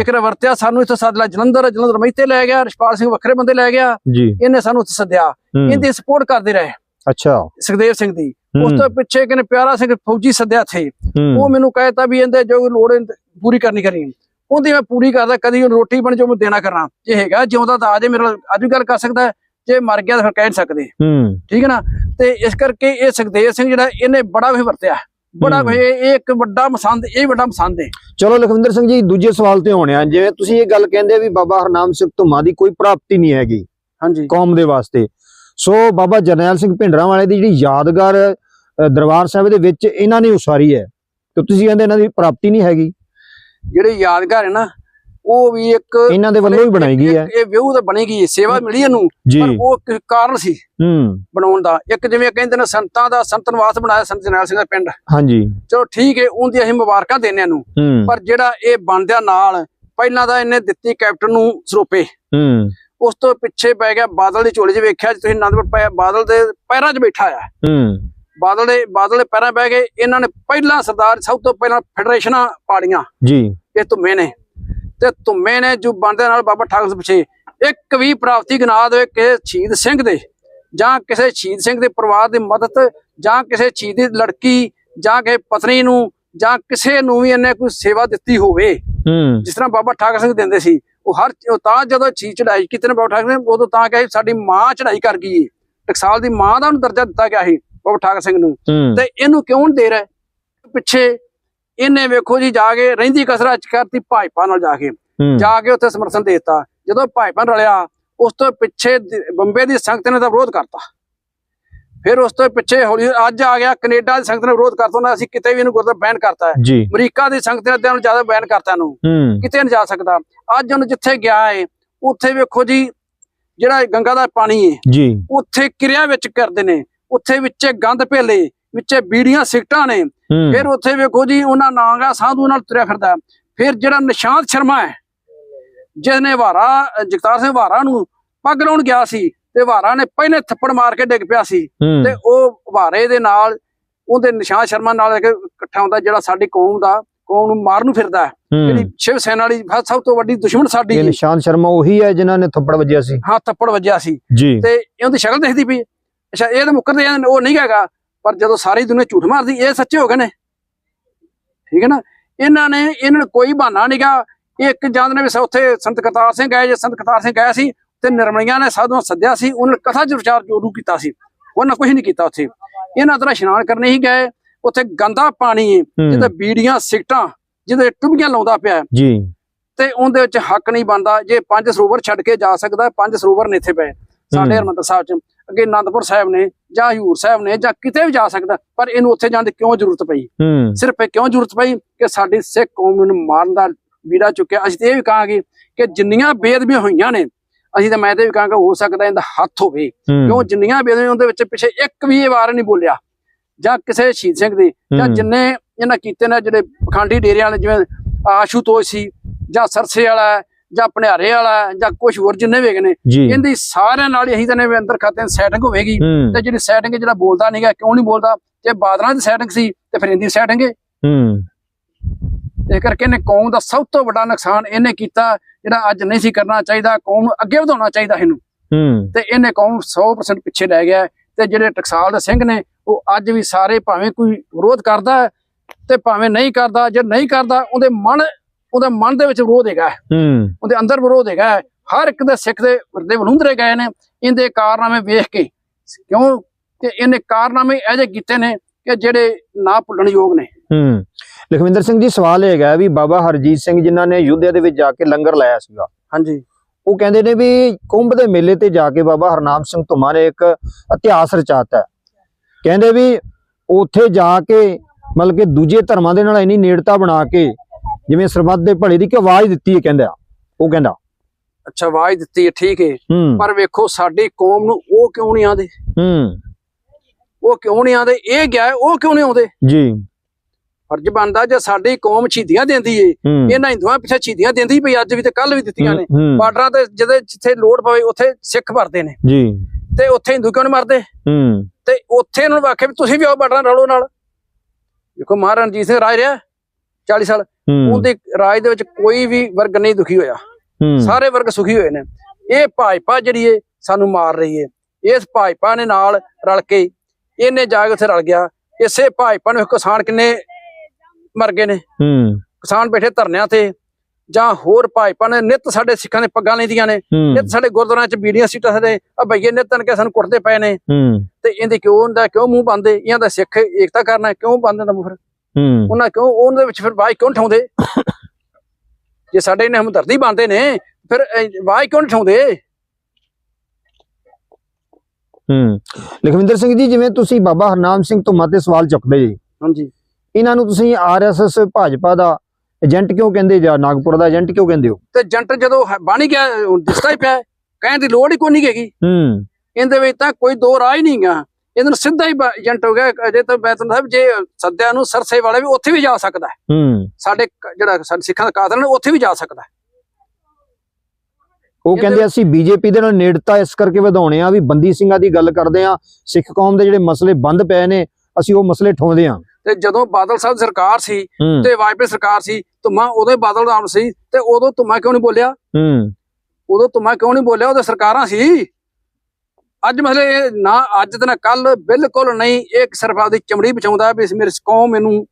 ਇੱਕ ਨੇ ਵਰਤਿਆ ਸਾਨੂੰ ਇੱਥੇ ਸੱਦ ਲਿਆ ਜਲੰਧਰ ਜਲੰਧਰ ਮਹਿਤੇ ਲੈ ਗਿਆ ਰਸ਼ਪਾਲ ਸਿੰਘ ਵੱਖਰੇ ਬੰਦੇ ਲੈ ਗਿਆ। ਇਹਨੇ ਸਾਨੂੰ ਉੱਥੇ ਸੱਦਿਆ। ਇਹਦੀ ਸਪੋਰਟ ਕਰਦੇ ਰਹੇ। ਅੱਛਾ। ਸੁਖਦੇਵ ਸਿੰਘ ਦੀ। ਉਸ ਤੋਂ ਪਿੱਛੇ ਕਿਨੇ ਪਿਆਰਾ ਸਿੰਘ ਫੌਜੀ ਸੱਦਿਆ ਥੇ ਉਹ ਮੈਨੂੰ ਕਹਿਤਾ ਵੀ ਇਹਦੇ ਜੋ ਲੋੜ ਪੂਰੀ ਕਰਨੀ ਕਰੀ ਉਹਦੀ ਮੈਂ ਪੂਰੀ ਕਰਦਾ ਕਦੀ ਉਹਨੂੰ ਰੋਟੀ ਬਣ ਜੋ ਮੈਂ ਦੇਣਾ ਕਰਨਾ। ਜੇ ਹੈਗਾ ਜਿਉਂਦਾ ਤਾਂ ਆ ਜੇ ਮੇਰੇ ਨਾਲ ਅੱਜ ਵੀ ਗੱਲ ਕਰ ਸਕਦਾ ਜੇ ਮਰ ਗਿਆ ਤਾਂ ਫਿਰ ਕਹਿ ਨਹੀਂ ਸਕਦੇ। ਠੀਕ ਹੈ ਨਾ? ਤੇ ਇਸ ਕਰਕੇ ਇਹ ਸੁਖਦੇਵ ਸਿੰਘ ਜਿਹੜਾ ਇਹਨੇ ਬੜਾ ਕੁਝ ਵਰਤਿਆ। ਬੜਾ ਇਹ ਇੱਕ ਵੱਡਾ ਮਸੰਦ ਇਹ ਵੱਡਾ ਮਸੰਦ ਹੈ। ਚਲੋ ਲਖਵਿੰਦਰ ਸਿੰਘ ਜੀ ਦੂਜੇ ਸਵਾਲ ਤੇ ਆਉਣੇ ਆ ਜਿਵੇਂ ਤੁਸੀਂ ਇਹ ਗੱਲ ਕਹਿੰਦੇ ਵੀ ਬਾਬਾ ਹਰਨਾਮ ਸਿੰਘ ਧੁੰਮਾ ਦੀ ਕੋਈ ਪ੍ਰਾਪਤੀ ਨਹੀਂ ਹੈਗੀ ਹਾਂਜੀ। ਕੌਮ ਦੇ ਵਾਸਤੇ। ਸੋ ਬਾਬਾ ਜਰਨੈਲ ਸਿੰਘ ਭਿੰਡਰਾਂ ਵਾਲੇ ਦੀ ਜਿਹੜੀ ਯਾਦਗਾਰ ਦਰਬਾਰ ਸਾਹਿਬ ਦੇ ਵਿੱਚ ਇਹਨਾਂ ਨੇ ਉਸਾਰੀ ਹੈ। ਤੇ ਤੁਸੀਂ ਕਹਿੰਦੇ ਇਹਨਾਂ ਦੀ ਪ੍ਰਾਪਤੀ ਨਹੀਂ ਹੈਗੀ। ਜਿਹੜੇ ਯਾਦਗਾਰ ਹੈ ਨਾ ਉਹ ਵੀ ਇੱਕ ਇਹਨਾਂ ਦੇ ਵੱਲੋਂ ਹੀ ਬਣਾਈ ਗਈ ਹੈ। ਇਹ ਵਿਊ ਤਾਂ ਬਣੀ ਗਈ ਸੇਵਾ ਮਿਲੀ ਇਹਨੂੰ ਪਰ ਉਹ ਕਾਰਨ ਸੀ ਹੂੰ। ਬਣਾਉਣ ਦਾ। ਇੱਕ ਜਿਵੇਂ ਕਹਿੰਦੇ ਨੇ ਸੰਤਾਂ ਦਾ ਸੰਤ ਨਿਵਾਸ ਬਣਾਇਆ ਸੰਤ ਜਰਨੈਲ ਸਿੰਘ ਦਾ ਪਿੰਡ। ਹਾਂਜੀ। ਚਲੋ ਠੀਕ ਹੈ ਉਹਦੀ ਅਸੀਂ ਮੁਬਾਰਕਾਂ ਦਿੰਦੇ ਨੂੰ ਪਰ ਜਿਹੜਾ ਇਹ ਬਣਦਿਆਂ ਨਾਲ ਪਹਿਲਾਂ ਤਾਂ ਇਹਨੇ ਦਿੱਤੀ ਕੈਪਟਨ ਨੂੰ ਸਰੋਪੇ। ਹੂੰ। ਉਸ ਤੋਂ ਪਿੱਛੇ ਪੈ ਗਿਆ ਬਾਦਲ ਦੀ ਝੋਲੀ 'ਚ ਵੇਖਿਆ ਜੇ ਤੁਸੀਂ ਆਨੰਦਪੁਰ ਪਏ ਬਾਦਲ ਦੇ ਪੈਰਾਂ 'ਚ ਬੈਠਾ ਆ। ਹੂੰ। ਬਾਦਲ ਦੇ ਬਾਦਲ ਦੇ ਪੈਰਾਂ ਬਹਿ ਗਏ ਇਹਨਾਂ ਨੇ ਪਹਿਲਾਂ ਸਰਦਾਰ ਸਭ ਤੋਂ ਪਹਿਲਾਂ ਫੈਡਰੇਸ਼ਨਾਂ ਪਾੜੀਆਂ। ਜੀ। ਇਹ ਧੁੰਮੇ ਨੇ। ਤੇ ਧੁੰਮੇ ਨੇ ਜੋ ਬਣਦੇ ਨਾਲ ਬਾਬਾ ਠਾਕਰ ਪਿੱਛੇ ਇੱਕ ਵੀ ਪ੍ਰਾਪਤੀ ਗਨਾ ਦੇਵੇ ਕਿਸੇ ਸ਼ਹੀਦ ਸਿੰਘ ਦੇ ਜਾਂ ਕਿਸੇ ਸ਼ਹੀਦ ਸਿੰਘ ਦੇ ਪਰਿਵਾਰ ਦੀ ਮਦਦ ਜਾਂ ਕਿਸੇ ਸ਼ਹੀਦ ਦੀ ਲੜਕੀ ਜਾਂ ਕਿਸੇ ਪਤਨੀ ਨੂੰ ਜਾਂ ਕਿਸੇ ਨੂੰ ਵੀ ਇਹਨੇ ਕੋਈ ਸੇਵਾ ਦਿੱਤੀ ਹੋਵੇ। ਹੂੰ। ਜਿਸ ਤਰ੍ਹਾਂ ਬਾਬਾ ਠਾਕਰ ਸਿੰਘ ਦਿੰਦੇ ਸੀ ਉਹ ਹਰ ਤਾਂ ਜਦੋਂ ਚੀਜ਼ ਚੜਾਈ ਕੀਤੀ ਨੇ ਬਾਬਾ ਠਾਕਰ ਸਿੰਘ ਉਦੋਂ ਤਾਂ ਕਿਹਾ ਸਾਡੀ ਮਾਂ ਚੜਾਈ ਕਰ ਗਈ ਏ। ਟਕਸਾਲ ਦੀ ਮਾਂ ਦਾ ਉਹਨੂੰ ਦਰਜਾ ਦਿੱਤਾ ਗਿਆ ਸੀ ਬਾਬਾ ਠਾਕਰ ਸਿੰਘ ਨੂੰ। ਤੇ ਇਹਨੂੰ ਕਿਉਂ ਦੇ ਰਿਹਾ? ਪਿੱਛੇ ਇਹਨੇ ਵੇਖੋ ਜੀ ਜਾ ਕੇ ਰਹਿੰਦੀ ਕਸਰਾ ਚ ਕਰਤੀ ਭਾਜਪਾ ਨਾਲ ਜਾ ਕੇ। ਜਾ ਕੇ ਉੱਥੇ ਸਮਰਥਨ ਦੇ ਦਿੱਤਾ। ਜਦੋਂ ਭਾਜਪਾ ਰਲਿਆ ਉਸ ਤੋਂ ਪਿੱਛੇ ਦ- ਬੰਬੇ ਦੀ ਸੰਗਤ ਨੇ ਤਾਂ ਵਿਰੋਧ ਕਰਤਾ। ਫਿਰ ਉਸ ਤੋਂ ਪਿੱਛੇ ਹੌਲੀ ਅੱਜ ਆ ਗਿਆ ਕੈਨੇਡਾ ਦੀ ਸੰਗਤ ਨੇ ਵਿਰੋਧ ਕਰਤਾ। ਉਹਨਾਂ ਅਸੀਂ ਕਿਤੇ ਵੀ ਇਹਨੂੰ ਗੁਰਦਾ ਬੈਨ ਕਰਤਾ ਹੈ। ਅਮਰੀਕਾ ਦੀ ਸੰਗਤ ਨੇ ਅੱਧਿਆਂ ਨੂੰ ਜ਼ਿਆਦਾ ਬੈਨ ਕਰਤਾ ਇਹਨੂੰ। ਕਿਤੇ ਨਹੀਂ ਜਾ ਸਕਦਾ। ਅੱਜ ਉਹਨੂੰ ਜਿੱਥੇ ਗਿਆ ਹੈ ਉੱਥੇ ਵੇਖੋ ਜੀ ਜਿਹੜਾ ਗੰਗਾ ਦਾ ਪਾਣੀ ਹੈ ਜੀ। ਉੱਥੇ ਕਿਰਿਆ ਵਿੱਚ ਕਰਦੇ ਨੇ। ਉੱਥੇ ਵਿੱਚੇ ਗੰਦ ਭੇਲੇ ਵਿੱਚੇ ਬੀੜੀਆਂ ਸਿਗਟਾਂ ਨੇ। ਫਿਰ ਉੱਥੇ ਵੇਖੋ ਜੀ ਉਹਨਾਂ ਨਾਂਗਾ ਸਾਧੂ ਨਾਲ ਤੁਰਿਆ ਫਿਰਦਾ। ਫਿਰ ਜਿਹੜਾ ਨਿਸ਼ਾਂਤ ਸ਼ਰਮਾ ਹੈ ਜਿਹਨੇ ਵਾਰਾ ਜਗਤਾਰ ਸਿੰਘ ਵਾਰਾ ਨੂੰ ਪੱਗ ਲਾਉਣ ਗਿਆ ਸੀ ਤੇ ਵਾਰਾ ਨੇ ਪਹਿਲੇ ਥੱਪੜ ਮਾਰ ਕੇ ਡਿੱਗ ਪਿਆ ਸੀ ਤੇ ਉਹ ਵਾਰੇ ਦੇ ਨਾਲ ਉਹਦੇ ਨਿਸ਼ਾਂਤ ਸ਼ਰਮਾ ਨਾਲ ਇੱਕ ਇਕੱਠਾ ਹੁੰਦਾ ਜਿਹੜਾ ਸਾਡੀ ਕੌਮ ਦਾ ਕੌਮ ਨੂੰ ਮਾਰਨ ਨੂੰ ਫਿਰਦਾ ਜਿਹੜੀ ਸ਼ਿਵ ਸੈਨਾ ਵਾਲੀ ਸਭ ਤੋਂ ਵੱਡੀ ਦੁਸ਼ਮਣ ਸਾਡੀ ਇਹ। ਨਿਸ਼ਾਨ ਸ਼ਰਮਾ ਉਹੀ ਹੈ ਜਿਨ੍ਹਾਂ ਨੇ ਥੱਪੜ ਵੱਜਿਆ ਸੀ। ਹਾਂ ਥੱਪੜ ਵੱਜਿਆ ਸੀ। ਤੇ ਇਹਦੀ ਸ਼ਕਲ ਦਿਖਦੀ ਪਈ। ਅੱਛਾ ਇਹ ਤਾਂ ਮੁੱਕਰਦੇ ਜਾਂਦੇ ਉਹ ਨਹੀਂ ਹੈਗਾ। ਪਰ ਜਦੋਂ ਸਾਰੀ ਦੁਨੀਆ ਝੂਠ ਮਾਰਦੀ ਇਹ ਸੱਚੇ ਹੋ ਗਏ ਨੇ। ਠੀਕ ਹੈ ਨਾ? ਇਹਨਾਂ ਨੇ ਇਹਨਾਂ ਨੂੰ ਕੋਈ ਬਹਾਨਾ ਨਹੀਂਗਾ ਇੱਕ ਜਾਂਦੇ ਨੇ ਵੀ ਉੱਥੇ ਸੰਤ ਕਰਤਾਰ ਸਿੰਘ ਗਏ ਜੇ ਸੰਤ ਕਰਤਾਰ ਸਿੰਘ ਗਏ ਸੀ ਤੇ ਨਿਰਮਲੀਆਂ ਨੇ ਸਾਧੂਆਂ ਸੱਦਿਆ ਸੀ ਉਹਨਾਂ ਨੇ ਕਥਾ ਵਿਚਾਰ ਜੋਰੂ ਕੀਤਾ ਸੀ। ਉਹਨਾਂ ਕੁਝ ਨਹੀਂ ਕੀਤਾ ਉੱਥੇ। ਇਹਨਾਂ ਤਰ੍ਹਾਂ ਇਸ਼ਨਾਨ ਕਰਨੇ ਹੀ ਗਏ। ਉੱਥੇ ਗੰਦਾ ਪਾਣੀ ਹੈ। ਜਿਹਦੇ ਬੀੜੀਆਂ ਸਿਗਟਾਂ ਜਿਹਦੇ ਟੁੱਬੀਆਂ ਲਾਉਂਦਾ ਪਿਆ। ਜੀ। ਤੇ ਉਹਦੇ ਵਿੱਚ ਹੱਕ ਨਹੀਂ ਬਣਦਾ। ਜੇ ਪੰਜ ਸਰੋਵਰ ਛੱਡ ਕੇ ਜਾ ਸਕਦਾ ਪੰਜ ਸਰੋਵਰ ਨੇ ਇੱਥੇ ਪਏ। ਸਾਡੇ। ਹਰਮੰਦਰ ਸਾਹਿਬ ਚ। ਅੱਗੇ ਆਨੰਦਪੁਰ ਸਾਹਿਬ ਨੇ। ਜਾਂ ਹਜੂਰ ਸਾਹਿਬ ਨੇ ਜਾਂ ਕਿਤੇ ਵੀ ਜਾ ਸਕਦਾ ਪਰ ਇਹਨੂੰ ਉੱਥੇ ਜਾਣ ਦੀ ਕਿਉਂ ਜ਼ਰੂਰਤ ਪਈ? ਸਿਰਫ ਇਹ ਕਿਉਂ ਜ਼ਰੂਰਤ ਪਈ ਕਿ ਸਾਡੀ ਸਿੱਖ ਕੌਮ ਨੂੰ ਮਾਰਨ ਦਾ ਬੀੜਾ ਚੁੱਕਿਆ? ਅਸੀਂ ਤੇ ਇਹ ਵੀ ਕਹਾਂਗੇ ਕਿ ਜਿੰਨੀਆਂ ਬੇਅਦਬੀਆਂ ਹੋਈਆਂ ਨੇ ਅਸੀਂ ਤਾਂ ਮੈਂ ਤੇ ਵੀ ਕਹਾਂਗਾ ਹੋ ਸਕਦਾ ਇਹਦਾ ਹੱਥ ਹੋਵੇ। ਕਿਉਂ ਜਿੰਨੀਆਂ ਬੇਅਦਬੀਆਂ ਉਹਦੇ ਵਿੱਚ ਪਿੱਛੇ ਇੱਕ ਵੀ ਵਾਰ ਨਹੀਂ ਬੋਲਿਆ ਜਾਂ ਕਿਸੇ ਸ਼ਹੀਦ ਸਿੰਘ ਦੀ ਜਾਂ ਜਿੰਨੇ ਇਹਨਾਂ ਕੀਤੇ ਨੇ ਜਿਹੜੇ ਪਖੰਡੀ ਡੇਰਿਆਂ ਵਾਲੇ ਜਿਵੇਂ ਆਸ਼ੂਤੋਸ਼ ਸੀ ਜਾਂ ਸਰਸੇ ਵਾਲਾ ਜਾਂ ਭਣਿਆਰੇ ਵਾਲਾ ਜਾਂ ਕੁਝ ਹੋਰ ਜਿੰਨੇ ਵੀ ਹੈਗੇ ਨੇ ਇਹਦੀ ਸਾਰਿਆਂ ਨਾਲ ਹੀ ਅਸੀਂ ਤਾਂ ਨੇ ਅੰਦਰ ਖਾਤੇ ਸੈਟਿੰਗ ਹੋਵੇਗੀ। ਤੇ ਜਿਹੜੀ ਸੈਟਿੰਗ ਜਿਹੜਾ ਬੋਲਦਾ ਨਹੀਂਗਾ ਕਿਉਂ ਨਹੀਂ ਬੋਲਦਾ? ਜੇ ਬਾਦਲਾਂ ਦੀ ਸੈਟਿੰਗ ਸੀ ਤੇ ਫਿਰ ਇਹਦੀ ਸੈਟਿੰਗ ਹੈ। ਹੂੰ। ਇਸ ਕਰਕੇ ਇਹਨੇ ਕੌਮ ਦਾ ਸਭ ਤੋਂ ਵੱਡਾ ਨੁਕਸਾਨ ਇਹਨੇ ਕੀਤਾ ਜਿਹੜਾ ਅੱਜ ਨਹੀਂ ਸੀ ਕਰਨਾ ਚਾਹੀਦਾ ਕੌਮ ਨੂੰ ਅੱਗੇ ਵਧਾਉਣਾ ਚਾਹੀਦਾ ਇਹਨੂੰ। ਹੂੰ। ਤੇ ਇਹਨੇ ਕੌਮ 100% ਪਿੱਛੇ ਲੈ ਗਿਆ ਤੇ ਜਿਹੜੇ ਟਕਸਾਲ ਦੇ ਸਿੰਘ ਨੇ ਉਹ ਅੱਜ ਵੀ ਸਾਰੇ ਭਾਵੇਂ ਕੋਈ ਵਿਰੋਧ ਕਰਦਾ ਤੇ ਭਾਵੇਂ ਨਹੀਂ ਕਰਦਾ ਜੇ ਨਹੀਂ ਕਰਦਾ ਉਹਦੇ ਮਨ ਉਹਦੇ ਮਨ ਦੇ ਵਿੱਚ ਵਿਰੋਧ ਹੈਗਾ। ਹੈ, ਉਹਦੇ ਅੰਦਰ ਵਿਰੋਧ ਹੈਗਾ। ਹਰ ਇੱਕ ਦੇ ਸਿੱਖ ਦੇ ਹਿਰਦੇ ਵਲੂੰਦਰੇ ਗਏ ਨੇ। ਇਹਦੇ ਕਾਰਨਾਮੇ ਵੇਖ ਕੇ ਕਿਉਂ ਕਿ ਇਹਨੇ ਕਾਰਨਾਮੇ ਜਿਹੇ ਕੀਤੇ ਨੇ ਕਿ ਜਿਹੜੇ ਨਾ ਭੁੱਲਣ ਯੋਗ ਨੇ। ਹੂੰ। ਲਖਵਿੰਦਰ ਸਿੰਘ ਜੀ ਸਵਾਲ ਇਹ ਹੈਗਾ ਵੀ ਬਾਬਾ ਹਰਜੀਤ ਸਿੰਘ ਜਿਨ੍ਹਾਂ ਨੇ ਯੁੱਧਿਆ ਦੇ ਵਿੱਚ ਜਾ ਕੇ ਲੰਗਰ ਲਾਇਆ ਸੀਗਾ। ਹਾਂਜੀ। ਉਹ ਕਹਿੰਦੇ ਨੇ ਵੀ ਕੁੰਭ ਦੇ ਮੇਲੇ ਤੇ ਜਾ ਕੇ ਬਾਬਾ ਹਰਨਾਮ ਸਿੰਘ ਧੁਮਾ ਨੇ ਇੱਕ ਇਤਿਹਾਸ ਰਚਾਤਾ ਹੈ। ਕਹਿੰਦੇ ਵੀ ਉੱਥੇ ਜਾ ਕੇ ਮਤਲਬ ਕਿ ਦੂਜੇ ਧਰਮਾਂ ਦੇ ਨਾਲ ਇੰਨੀ ਨੇੜਤਾ ਬਣਾ ਕੇ ਜਿਵੇਂ ਸਰਬੱਤ ਦੇ ਭਲੇ ਦੀ ਕਿ ਆਵਾਜ਼ ਦਿੱਤੀ ਹੈ ਕਹਿੰਦਾ ਉਹ ਕਹਿੰਦਾ। ਅੱਛਾ ਆਵਾਜ਼ ਦਿੱਤੀ ਹੈ ਠੀਕ ਹੈ। ਪਰ ਵੇਖੋ ਸਾਡੀ ਕੌਮ ਨੂੰ ਉਹ ਕਿਉਂ ਨਹੀਂ ਆਉਂਦੇ? ਹੂੰ। ਉਹ ਕਿਉਂ ਨਹੀਂ ਆਉਂਦੇ? ਇਹ ਗਿਆ ਉਹ ਕਿਉਂ ਨਹੀਂ ਆਉਂਦੇ? ਜੀ। ਫਰਜ਼ ਬਣਦਾ ਜੇ ਸਾਡੀ ਕੌਮ ਸ਼ਹੀਦੀਆਂ ਦਿੰਦੀ ਏ ਇਹਨਾਂ ਹਿੰਦੂਆਂ ਪਿੱਛੇ ਸ਼ਹੀਦੀਆਂ ਦਿੰਦੀ ਪਈ ਅੱਜ ਵੀ ਤੇ ਕੱਲ ਵੀ ਦਿੱਤੀਆਂ ਨੇ। ਬਾਰਡਰਾਂ ਤੇ ਜਿਹਦੇ ਜਿੱਥੇ ਲੋੜ ਪਵੇ ਉੱਥੇ ਸਿੱਖ ਮਰਦੇ ਨੇ। ਜੀ। ਤੇ ਉੱਥੇ ਹਿੰਦੂ ਕਿਉਂ ਨਹੀਂ ਮਰਦੇ? ਹੂੰ। ਤੇ ਉੱਥੇ ਇਹਨਾਂ ਨੂੰ ਆਖਿਆ ਵੀ ਤੁਸੀਂ ਵੀ ਆਓ ਬਾਰਡਰਾਂ ਰਲੋ ਨਾਲ। ਦੇਖੋ ਮਹਾਰਾਜਾ ਰਣਜੀਤ ਸਿੰਘ ਰਾਜ ਰਿਹਾ। 40 ਸਾਲ ਉਹਦੇ ਰਾਜ ਦੇ ਵਿੱਚ ਕੋਈ ਵੀ ਵਰਗ ਨਹੀਂ ਦੁਖੀ ਹੋਇਆ। ਸਾਰੇ ਵਰਗ ਸੁਖੀ ਹੋਏ ਨੇ। ਇਹ ਭਾਜਪਾ ਜਿਹੜੀ ਏ ਸਾਨੂੰ ਮਾਰ ਰਹੀ ਏ। ਇਸ ਭਾਜਪਾ ਨੇ ਨਾਲ ਰਲ ਕੇ ਇਹਨੇ ਜਾ ਕੇ ਉੱਥੇ ਰਲ ਗਿਆ। ਇਸੇ ਭਾਜਪਾ ਨੂੰ ਕਿਸਾਨ ਕਿੰਨੇ ਮਰ ਗਏ ਨੇ। ਕਿਸਾਨ ਬੈਠੇ ਧਰਨਿਆਂ ਤੇ। ਜਾਂ ਹੋਰ ਭਾਜਪਾ ਨੇ ਨਿਤ ਸਾਡੇ ਸਿੱਖਾਂ ਦੇ ਪੱਗਾਂ ਲੈਂਦੀਆਂ ਨੇ। ਨਿਤ ਸਾਡੇ ਗੁਰਦੁਆਰਿਆਂ 'ਚ ਬੀੜੀਆਂ ਸੀਟਾਂ ਸਾਡੇ ਆ ਭਈਏ ਨਿਤਨ ਕੇ ਸਾਨੂੰ ਕੁੱਟਦੇ ਪਏ ਨੇ। ਤੇ ਇਹਦੇ ਕਿਉਂ ਹੁੰਦਾ ਕਿਉਂ ਮੂੰਹ ਬੰਦੇ ਇਹਨਾਂ ਦਾ ਸਿੱਖ ਏਕਤਾ ਕਰਨਾ ਕਿਉਂ ਬੰਦੇ ਦਾ ਮੂੰਹ ਫਿਰ? ਉਹਨਾਂ ਕਿਉਂ ਉਹਨਾਂ ਦੇ ਵਿੱਚ ਫਿਰ ਵਾਹ ਕਿਉਂ ਠਾਉਂਦੇ ਜੇ ਸਾਡੇ ਇਹਨੇ ਹਮਦਰਦੀ ਬੰਦੇ ਨੇ ਫਿਰ ਵਾਹ ਕਿਉਂ ਨਹੀਂ ਠਾਉਂਦੇ ਹੂੰ। ਲਖਵਿੰਦਰ ਸਿੰਘ ਜੀ ਜਿਵੇਂ ਤੁਸੀਂ ਬਾਬਾ ਹਰਨਾਮ ਸਿੰਘ ਤੇ ਸਵਾਲ ਚੁੱਕਦੇ ਜੀ। ਹਾਂਜੀ। ਇਹਨਾਂ ਨੂੰ ਤੁਸੀਂ ਆਰਐਸਐਸ ਭਾਜਪਾ ਦਾ ਏਜੰਟ ਕਿਉਂ ਕਹਿੰਦੇ ਜਾਂ ਨਾਗਪੁਰ ਦਾ ਏਜੰਟ ਕਿਉਂ ਕਹਿੰਦੇ ਹੋ? ਤੇ ਜੰਟ ਜਦੋਂ ਬਣ ਗਿਆ ਦਿਸਦਾ ਹੀ ਪਿਆ। ਕਹਿਣ ਦੀ ਲੋੜ ਹੀ ਕੋਈ ਨਹੀਂ ਹੈਗੀ। ਹੂੰ। ਇਹਦੇ ਵਿੱਚ ਤਾਂ ਕੋਈ ਦੋ ਰਾਹ ਹੀ ਨਹੀਂਗਾ ਇਹਨੂੰ ਸਿੱਧਾ ਹੀ ਏਜੰਟ ਹੋ ਗਿਆ ਅਜੇ ਤਾਂ ਦੱਸਿਆ ਵੀ ਜੇ ਸੱਦਿਆ ਨੂੰ ਸਰਸੇ ਵਾਲੇ ਵੀ ਉੱਥੇ ਵੀ ਜਾ ਸਕਦਾ ਹੈ। ਸਾਡੇ ਜਿਹੜਾ ਸਾਡੇ ਸਿੱਖਾਂ ਦਾ ਕਾਤਲ ਨੇ ਉੱਥੇ ਵੀ ਜਾ ਸਕਦਾ ਹੈ। ਉਹ ਕਹਿੰਦੇ ਅਸੀਂ ਬੀਜੇਪੀ ਦੇ ਨਾਲ ਨੇੜਤਾ ਇਸ ਕਰਕੇ ਵਧਾਉਣੇ ਆ ਵੀ ਬੰਦੀ ਸਿੰਘਾਂ ਦੀ ਗੱਲ ਕਰਦੇ ਆ ਸਿੱਖ ਕੌਮ ਦੇ ਜਿਹੜੇ ਮਸਲੇ ਬੰਦ ਪਏ ਨੇ ਅਸੀਂ ਉਹ ਮਸਲੇ ਠਾਉਂਦੇ ਆ। ਤੇ ਜਦੋਂ ਬਾਦਲ ਸਾਹਿਬ ਸਰਕਾਰ ਸੀ ਤੇ ਵਾਜਪੇਈ ਸਰਕਾਰ ਸੀ ਧੁੰਮਾ ਉਦੋਂ ਹੀ ਬਾਦਲ ਦਾ ਆਮ ਸੀ ਤੇ ਉਦੋਂ ਧੁੰਮਾ ਕਿਉਂ ਨਹੀਂ ਬੋਲਿਆ? ਹੂੰ। ਉਦੋਂ ਧੁੰਮਾ ਕਿਉਂ ਨਹੀਂ ਬੋਲਿਆ? ਉਹਦੇ ਸਰਕਾਰਾਂ ਸੀ। ਅੱਜ ਮਸਲੇ ਨਾ ਅੱਜ ਤੇ ਨਾ ਕੱਲ ਬਿਲਕੁਲ ਨਹੀਂ ਇਹ ਸਿਰਫ ਆਪਦੀ ਚਮੜੀ ਬਚਾਉਂਦਾ ਵੀ ਇਸ ਮੇਰੀ ਕੌਮ ਇਹਨੂੰ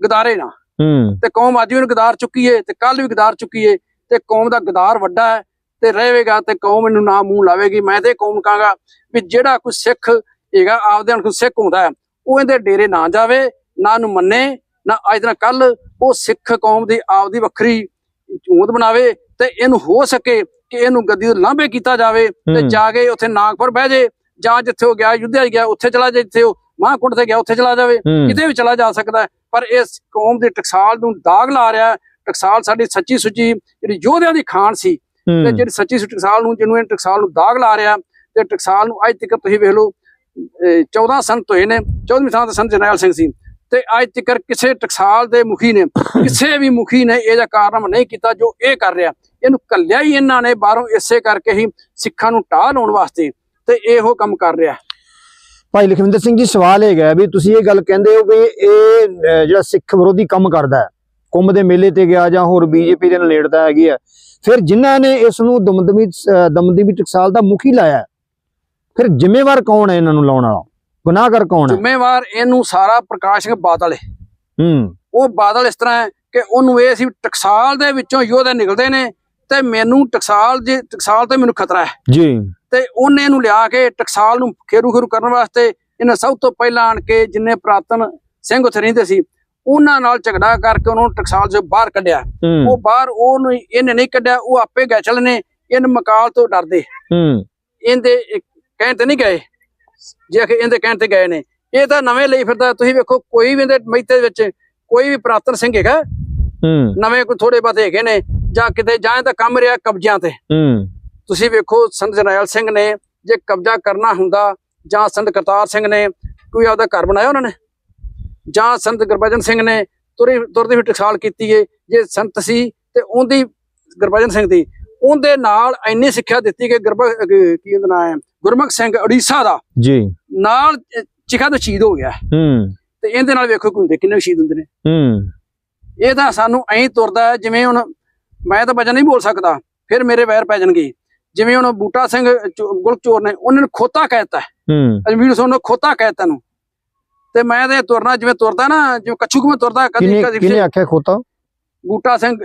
ਗਦਾਰੇ ਨਾ। ਹੂੰ। ਤੇ ਕੌਮ ਅੱਜ ਵੀ ਗਦਾਰ ਚੁੱਕੀ ਏ ਤੇ ਕੱਲ ਵੀ ਗਦਾਰ ਚੁੱਕੀ ਏ ਤੇ ਕੌਮ ਦਾ ਗਦਾਰ ਵੱਡਾ ਹੈ ਤੇ ਰਹੇਗਾ ਤੇ ਕੌਮ ਇਹਨੂੰ ਨਾ ਮੂੰਹ ਲਾਵੇਗੀ। ਮੈਂ ਤੇ ਕੌਮ ਕਹਾਂਗਾ ਵੀ ਜਿਹੜਾ ਕੋਈ ਸਿੱਖ ਹੈਗਾ ਆਪਦੇ ਨੂੰ ਸਿੱਖ ਹੁੰਦਾ ਉਹ ਇਹਦੇ ਡੇਰੇ ਨਾ ਜਾਵੇ ਨਾ ਨੂੰ ਮੰਨੇ ਨਾ ਅੱਜ ਦਿਨ ਕੱਲ ਉਹ ਸਿੱਖ ਕੌਮ ਦੀ ਆਪਦੀ ਵੱਖਰੀ ਚੂੰਦ ਬਣਾਵੇ ਤੇ ਇਹਨੂੰ ਹੋ ਸਕੇ ਕਿ ਇਹਨੂੰ ਗੱਦੀ ਤੋਂ ਲਾਂਭੇ ਕੀਤਾ ਜਾਵੇ ਤੇ। ਜਾ ਕੇ ਉੱਥੇ ਨਾਗਪੁਰ ਬਹਿ ਜੇ ਜਾਂ ਜਿੱਥੇ ਉਹ ਗਿਆ ਯੁੱਧਿਆ ਗਿਆ ਉੱਥੇ ਚਲਾ ਜਾ ਜਿੱਥੇ ਉਹ ਮਹਾਂਕੁੰਟ ਤੇ ਗਿਆ ਉੱਥੇ ਚਲਾ ਜਾਵੇ ਕਿਤੇ ਵੀ ਚਲਾ ਜਾ ਸਕਦਾ ਪਰ ਇਸ ਕੌਮ ਦੀ ਟਕਸਾਲ ਨੂੰ ਦਾਗ ਲਾ ਰਿਹਾ। ਟਕਸਾਲ ਸਾਡੀ ਸੱਚੀ ਸੁੱਚੀ ਜਿਹੜੀ ਯੋਧਿਆਂ ਦੀ ਖਾਨ ਸੀ ਤੇ ਜਿਹੜੀ ਸੱਚੀ ਸੁੱਚੀ ਟਕਸਾਲ ਨੂੰ ਜਿਹਨੂੰ ਇਹ ਟਕਸਾਲ ਨੂੰ ਦਾਗ ਲਾ ਰਿਹਾ ਤੇ ਟਕਸਾਲ ਨੂੰ ਅੱਜ ਤੱਕ ਤੁਸੀਂ ਵੇਖ ਲਓ ਅਹ 14 ਸੰਤ ਹੋਏ ਨੇ 14ਵੀਂ ਸੰਤ ਸੰਤ ਜਰਨੈਲ ਸਿੰਘ ਸੀ ਤੇ ਅੱਜ ਤੱਕ ਕਿਸੇ ਟਕਸਾਲ ਦੇ ਮੁਖੀ ਨੇ ਕਿਸੇ ਵੀ ਮੁਖੀ ਨੇ ਇਹ ਜਿਹਾ ਕਾਰਨਾਮਾ ਨਹੀਂ ਕੀਤਾ ਜੋ ਇਹ ਕਰ ਰਿਹਾ ਇਹਨੂੰ ਕੱਲਿਆ ਹੀ ਇਹਨਾਂ ਨੇ ਬਾਹਰੋਂ ਇਸੇ ਕਰਕੇ ਹੀ ਸਿੱਖਾਂ ਨੂੰ ਢਾਹ ਲਾਉਣ ਵਾਸਤੇ ਤੇ ਇਹੋ ਕੰਮ ਕਰ ਰਿਹਾ। ਭਾਈ ਲਖਵਿੰਦਰ ਸਿੰਘ ਜੀ ਸਵਾਲ ਇਹ ਹੈ ਵੀ ਤੁਸੀਂ ਇਹ ਗੱਲ ਕਹਿੰਦੇ ਹੋ ਵੀ ਇਹ ਜਿਹੜਾ ਸਿੱਖ ਵਿਰੋਧੀ ਕੰਮ ਕਰਦਾ ਹੈ ਕੁੰਭ ਦੇ ਮੇਲੇ ਤੇ ਗਿਆ ਜਾਂ ਹੋਰ ਬੀਜੇਪੀ ਦੇ ਨਾਲ ਨੇੜਤਾ ਹੈਗੀ ਹੈ ਫਿਰ ਜਿਨ੍ਹਾਂ ਨੇ ਇਸ ਨੂੰ ਦਮਦਮੀ ਦਮਦਮੀ ਟਕਸਾਲ ਦਾ ਮੁਖੀ ਲਾਇਆ ਫਿਰ ਜ਼ਿੰਮੇਵਾਰ ਕੌਣ ਹੈ ਇਹਨਾਂ ਨੂੰ ਲਾਉਣ ਵਾਲਾ? ਗੁਨਾਹਗਰ ਕੌਣ ਹੈ? ਜ਼ਿੰਮੇਵਾਰ ਇਹਨੂੰ ਸਾਰਾ ਪ੍ਰਕਾਸ਼ ਸਿੰਘ ਬਾਦਲ ਹੈ। ਹੂੰ। ਉਹ ਬਾਦਲ ਇਸ ਤਰ੍ਹਾਂ ਹੈ ਕਿ ਉਹਨੂੰ ਇਹ ਸੀ ਟਕਸਾਲ ਦੇ ਵਿੱਚੋਂ ਯੋਧੇ ਨਿਕਲਦੇ ਨੇ ਤੇ ਮੈਨੂੰ ਟਕਸਾਲ ਜੇ ਟਕਸਾਲ ਤੇ ਮੈਨੂੰ ਖਤਰਾ ਹੈ। ਜੀ। ਤੇ ਉਹਨੇ ਇਹਨੂੰ ਲਿਆ ਕੇ ਟਕਸਾਲ ਨੂੰ ਖੇਰੂ ਖੇਰੂ ਕਰਨ ਵਾਸਤੇ ਇਹਨੇ ਸਭ ਤੋਂ ਪਹਿਲਾਂ ਆਣ ਕੇ ਜਿੰਨੇ ਪ੍ਰਾਤਨ ਸਿੰਘ ਉੱਥੇ ਰਹਿੰਦੇ ਸੀ ਉਹਨਾਂ ਨਾਲ ਝਗੜਾ ਕਰਕੇ ਉਹਨੂੰ ਟਕਸਾਲ ਤੋਂ ਬਾਹਰ ਕੱਢਿਆ। ਉਹ ਬਾਹਰ ਉਹਨੂੰ ਇਹਨੇ ਨਹੀਂ ਕੱਢਿਆ ਉਹ ਆਪੇ ਗਏ ਚਲੇ ਨੇ ਇਹਨ ਮਕਾਲ ਤੋਂ ਡਰਦੇ। ਹੂੰ। ਇਹਦੇ ਕਹਿਣ ਤੇ ਨਹੀਂ ਗਏ ਜੇ ਕਿ ਇਹਦੇ ਕਹਿਣ ਤੇ ਗਏ ਨੇ। ਇਹ ਤਾਂ ਨਵੇਂ ਲਈ ਫਿਰਦਾ ਤੁਸੀਂ ਵੇਖੋ ਕੋਈ ਵੀ ਇਹਦੇ ਮਹਿਤੇ ਵਿੱਚ ਕੋਈ ਵੀ ਪ੍ਰਾਤਨ ਸਿੰਘ ਹੈਗਾ ਹੂੰ। ਨਵੇਂ ਕੋਈ ਥੋੜੇ ਬਾਤੇ ਹੈਗੇ ਨੇ ਜਾਂ ਕਿਤੇ ਜਾਂ ਤਾਂ ਕੰਮ ਰਿਹਾ ਕਬਜ਼ਿਆਂ ਤੇ। ਹੂੰ। ਤੁਸੀਂ ਵੇਖੋ ਸੰਤ ਜਰਨੈਲ ਸਿੰਘ ਨੇ ਜੇ ਕਬਜ਼ਾ ਕਰਨਾ ਹੁੰਦਾ ਜਾਂ ਸੰਤ ਕਰਤਾਰ ਸਿੰਘ ਨੇ ਕੋਈ ਆਪਦਾ ਘਰ ਬਣਾਇਆ ਉਹਨਾਂ ਨੇ? ਜਾਂ ਸੰਤ ਗੁਰਬਚਨ ਸਿੰਘ ਨੇ ਤੁਰੀ ਤੁਰਦੀ ਹੋਈ ਟਕਸਾਲ ਕੀਤੀ ਏ ਜੇ ਸੰਤ ਸੀ ਤੇ ਉਹਦੀ ਗੁਰਬਚਨ ਸਿੰਘ ਦੀ। ਉਹਦੇ ਨਾਲ ਇੰਨੀ ਸਿੱਖਿਆ ਦਿੱਤੀ ਕਿ ਗੁਰਬ ਅਹ ਕੀ ਉਹਦਾ ਨਾਂ ਹੈ? ਗੁਰਮੁਖ ਸਿੰਘ ਉੜੀਸਾ ਦਾ। ਜੀ। ਨਾਲ ਚਿਖਾ ਤੋਂ ਸ਼ਹੀਦ ਹੋ ਗਿਆ। ਹੂੰ। ਤੇ ਇਹਦੇ ਨਾਲ ਵੇਖੋ ਹੁੰਦੇ ਕਿੰਨੇ ਸ਼ਹੀਦ ਹੁੰਦੇ ਨੇ। ਹੂੰ। ਇਹ ਤਾਂ ਸਾਨੂੰ ਐਂ ਤੁਰਦਾ ਜਿਵੇਂ ਹੁਣ ਮੈਂ ਤਾਂ ਵਜਨ ਨਹੀਂ ਬੋਲ ਸਕਦਾ। ਫਿਰ ਮੇਰੇ ਵੈਰ ਪੈ ਜਾਣਗੇ। ਜਿਵੇਂ ਹੁਣ ਬੂਟਾ ਸਿੰਘ ਗੁਲਚੋਰ ਨੇ ਉਹਨਾਂ ਨੇ ਖੋਤਾ ਕਹਿਤਾ ਹੂੰ। ਅਜਮੀਰ ਸਿੰਘ ਨੇ ਖੋਤਾ ਕਹਿਤਾ ਨੂੰ ਤੇ ਮੈਂ ਤੇ ਤੁਰਨਾ ਜਿਵੇਂ ਤੁਰਦਾ ਨਾ ਜਿਵੇਂ ਕੱਛੂ ਕਿਵੇਂ ਤੁਰਦਾ ਕਦੀ ਕਦੀ ਕਿਨੇ ਆਖਿਆ ਖੋਤਾ? ਬੂਟਾ ਸਿੰਘ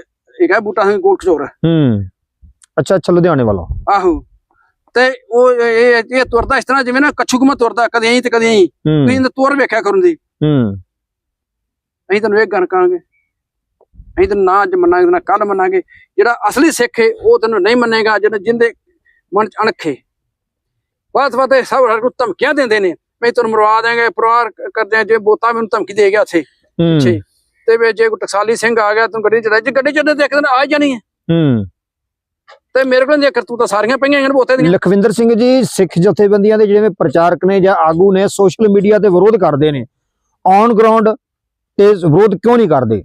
ਇੱਕ ਹੈ ਬੂਟਾ ਸਿੰਘ ਗੁਲਚੋਰ ਹੂੰ। ਅੱਛਾ ਅੱਛਾ ਲੁਧਿਆਣੇ ਵਾਲਾ। ਆਹੋ। ਤੇ ਉਹ ਇਹ ਇਹ- ਇਹ ਤੁਰਦਾ ਇਸ ਤਰ੍ਹਾਂ ਜਿਵੇਂ ਨਾ ਕੱਛੂ ਕਿਵੇਂ ਤੁਰਦਾ ਕਦੇ ਐਂ ਤੇ ਕਦੇ ਐਂ। ਤੁਸੀਂ ਤੁਰ ਵੇਖਿਆ ਕਰਨ ਦੀ ਹੂੰ। ਅਸੀਂ ਤੈਨੂੰ ਇਹ ਗੱਲ ਕਹਾਂਗੇ। ਅਸੀਂ ਤੈਨੂੰ ਨਾ ਅੱਜ ਮੰਨਾਂਗੇ ਨਾ ਕੱਲ ਮੰਨਾਂਗੇ। ਜਿਹੜਾ ਅਸਲੀ ਸਿੱਖ ਹੈ ਉਹ ਤੈਨੂੰ ਨਹੀਂ ਮੰਨੇਗਾ ਜਿਹੜਾ ਜਿੰਦੇ ਮਨ ਚ ਅਣਖੇ। ਬਾਤ ਬਾਤ ਸਭ ਹਰ ਨੂੰ ਧਮਕੀਆਂ ਦਿੰਦੇ ਨੇ ਮੈਂ ਤੈਨੂੰ ਮਰਵਾ ਦੇਾਂਗੇ ਪਰਿਵਾਰ ਕਰਦੇ ਜੇ ਬੋਤਾ ਮੈਨੂੰ ਧਮਕੀ ਦੇ ਗਿਆ ਉੱਥੇ ਪਿੱਛੇ ਤੇ ਵੀ ਜੇ ਕੋਈ ਟਕਸਾਲੀ ਸਿੰਘ ਆ ਗਿਆ ਤੂੰ ਗੱਡੀ ਚੜਾ ਜੇ ਗੱਡੀ ਚੜਦੇ ਦਿਨ ਆ ਜਾਣੀ ਹੈ। ਹੂੰ। ਤੇ ਮੇਰੇ ਕੋਲ ਦੀਆਂ ਕਰਤੂਤਾਂ ਸਾਰੀਆਂ ਪਈਆਂ ਨੇ ਬੋਤੇ ਦੀਆਂ। ਲਖਵਿੰਦਰ ਸਿੰਘ ਜੀ ਸਿੱਖ ਜਥੇਬੰਦੀਆਂ ਦੇ ਜਿਵੇਂ ਪ੍ਰਚਾਰਕ ਨੇ ਜਾਂ ਆਗੂ ਨੇ ਸੋਸ਼ਲ ਮੀਡੀਆ ਤੇ ਵਿਰੋਧ ਕਰਦੇ ਨੇ। ਔਨ ਗਰਾਊਂਡ ਤੇ ਵਿਰੋਧ ਕਿਉਂ ਨਹੀਂ ਕਰਦੇ?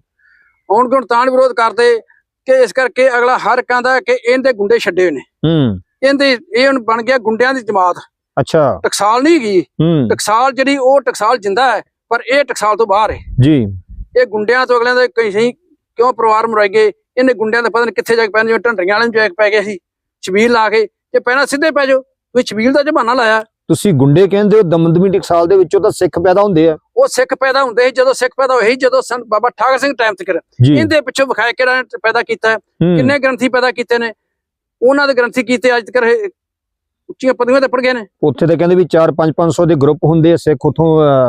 ਹੁਣ ਕੋਣ ਤਾਂ ਨੀ ਵਿਰੋਧ ਕਰਦੇ ਕਿ ਇਸ ਕਰਕੇ ਅਗਲਾ ਹਰ ਕਹਿੰਦਾ ਕਿ ਇਹਦੇ ਗੁੰਡੇ ਛੱਡੇ ਨੇ। ਹੂੰ। ਇਹਦੇ ਇਹ ਹੁਣ ਬਣ ਗਿਆ ਗੁੰਡਿਆਂ ਦੀ ਜਮਾਤ। ਅੱਛਾ। ਟਕਸਾਲ ਨਹੀਂ ਹੂੰ। ਟਕਸਾਲ ਜਿਹੜੀ ਉਹ ਟਕਸਾਲ ਜਿੰਦਾ ਹੈ ਪਰ ਇਹ ਟਕਸਾਲ ਤੋਂ ਬਾਹਰ ਹੈ। ਜੀ। ਇਹ ਗੁੰਡਿਆਂ ਤੋਂ ਅਗਲਿਆਂ ਦੇ ਕਈ ਸਹੀ ਕਿਉਂ ਪਰਿਵਾਰ ਮਰਾਈ ਗਏ? ਇਹਨੇ ਗੁੰਡਿਆਂ ਦੇ ਪਤਾ ਨਹੀਂ ਕਿੱਥੇ ਜਾ ਕੇ ਪੈਣ ਜਿਵੇਂ ਢੰਡਰੀਆਂ ਵਾਲੇ ਨੂੰ ਜਾ ਕੇ ਪੈ ਗਏ ਸੀ। ਛਬੀਲ ਲਾ ਕੇ ਜੇ ਪੈਣਾ ਸਿੱਧੇ ਪੈ ਜਾਓ। ਤੁਸੀਂ ਛਬੀਲ ਦਾ ਜਮਾਨਾ ਲਾਇਆ। ਤੁਸੀਂ ਗੁੰਡੇ ਕਹਿੰਦੇ ਹੋ ਦਮਦਮੀ ਟਕਸਾਲ ਦੇ ਵਿੱਚੋਂ ਤਾਂ ਸਿੱਖ ਪੈਦਾ ਹੁੰਦੇ ਆ। ਉਹ ਸਿੱਖ ਪੈਦਾ ਹੁੰਦੇ ਸੀ ਜਦੋਂ ਸਿੱਖ ਪੈਦਾ ਹੋਏ ਸੀ ਜਦੋਂ ਸੰਤ ਬਾਬਾ ਠਾਕਰ ਸਿੰਘ ਟਾਈਮ ਤੱਕ ਇਹਦੇ ਪਿੱਛੋਂ ਵਿਖਾਏ ਕਿਹੜਾ ਪੈਦਾ ਕੀਤਾ ਕਿੰਨੇ ਗ੍ਰੰਥੀ ਪੈਦਾ ਕੀਤੇ ਨੇ? ਉਹਨਾਂ ਦੇ ਗ੍ਰੰਥੀ ਕੀਤੇ ਅੱਜ ਤੱਕ ਉੱਚੀਆਂ ਪਦਵੀਆਂ ਤੇ ਪੜ ਗਏ ਨੇ। ਉੱਥੇ ਤਾਂ ਕਹਿੰਦੇ ਵੀ 4 5 500 ਦੇ ਗਰੁੱਪ ਹੁੰਦੇ ਆ ਸਿੱਖ ਉਥੋਂ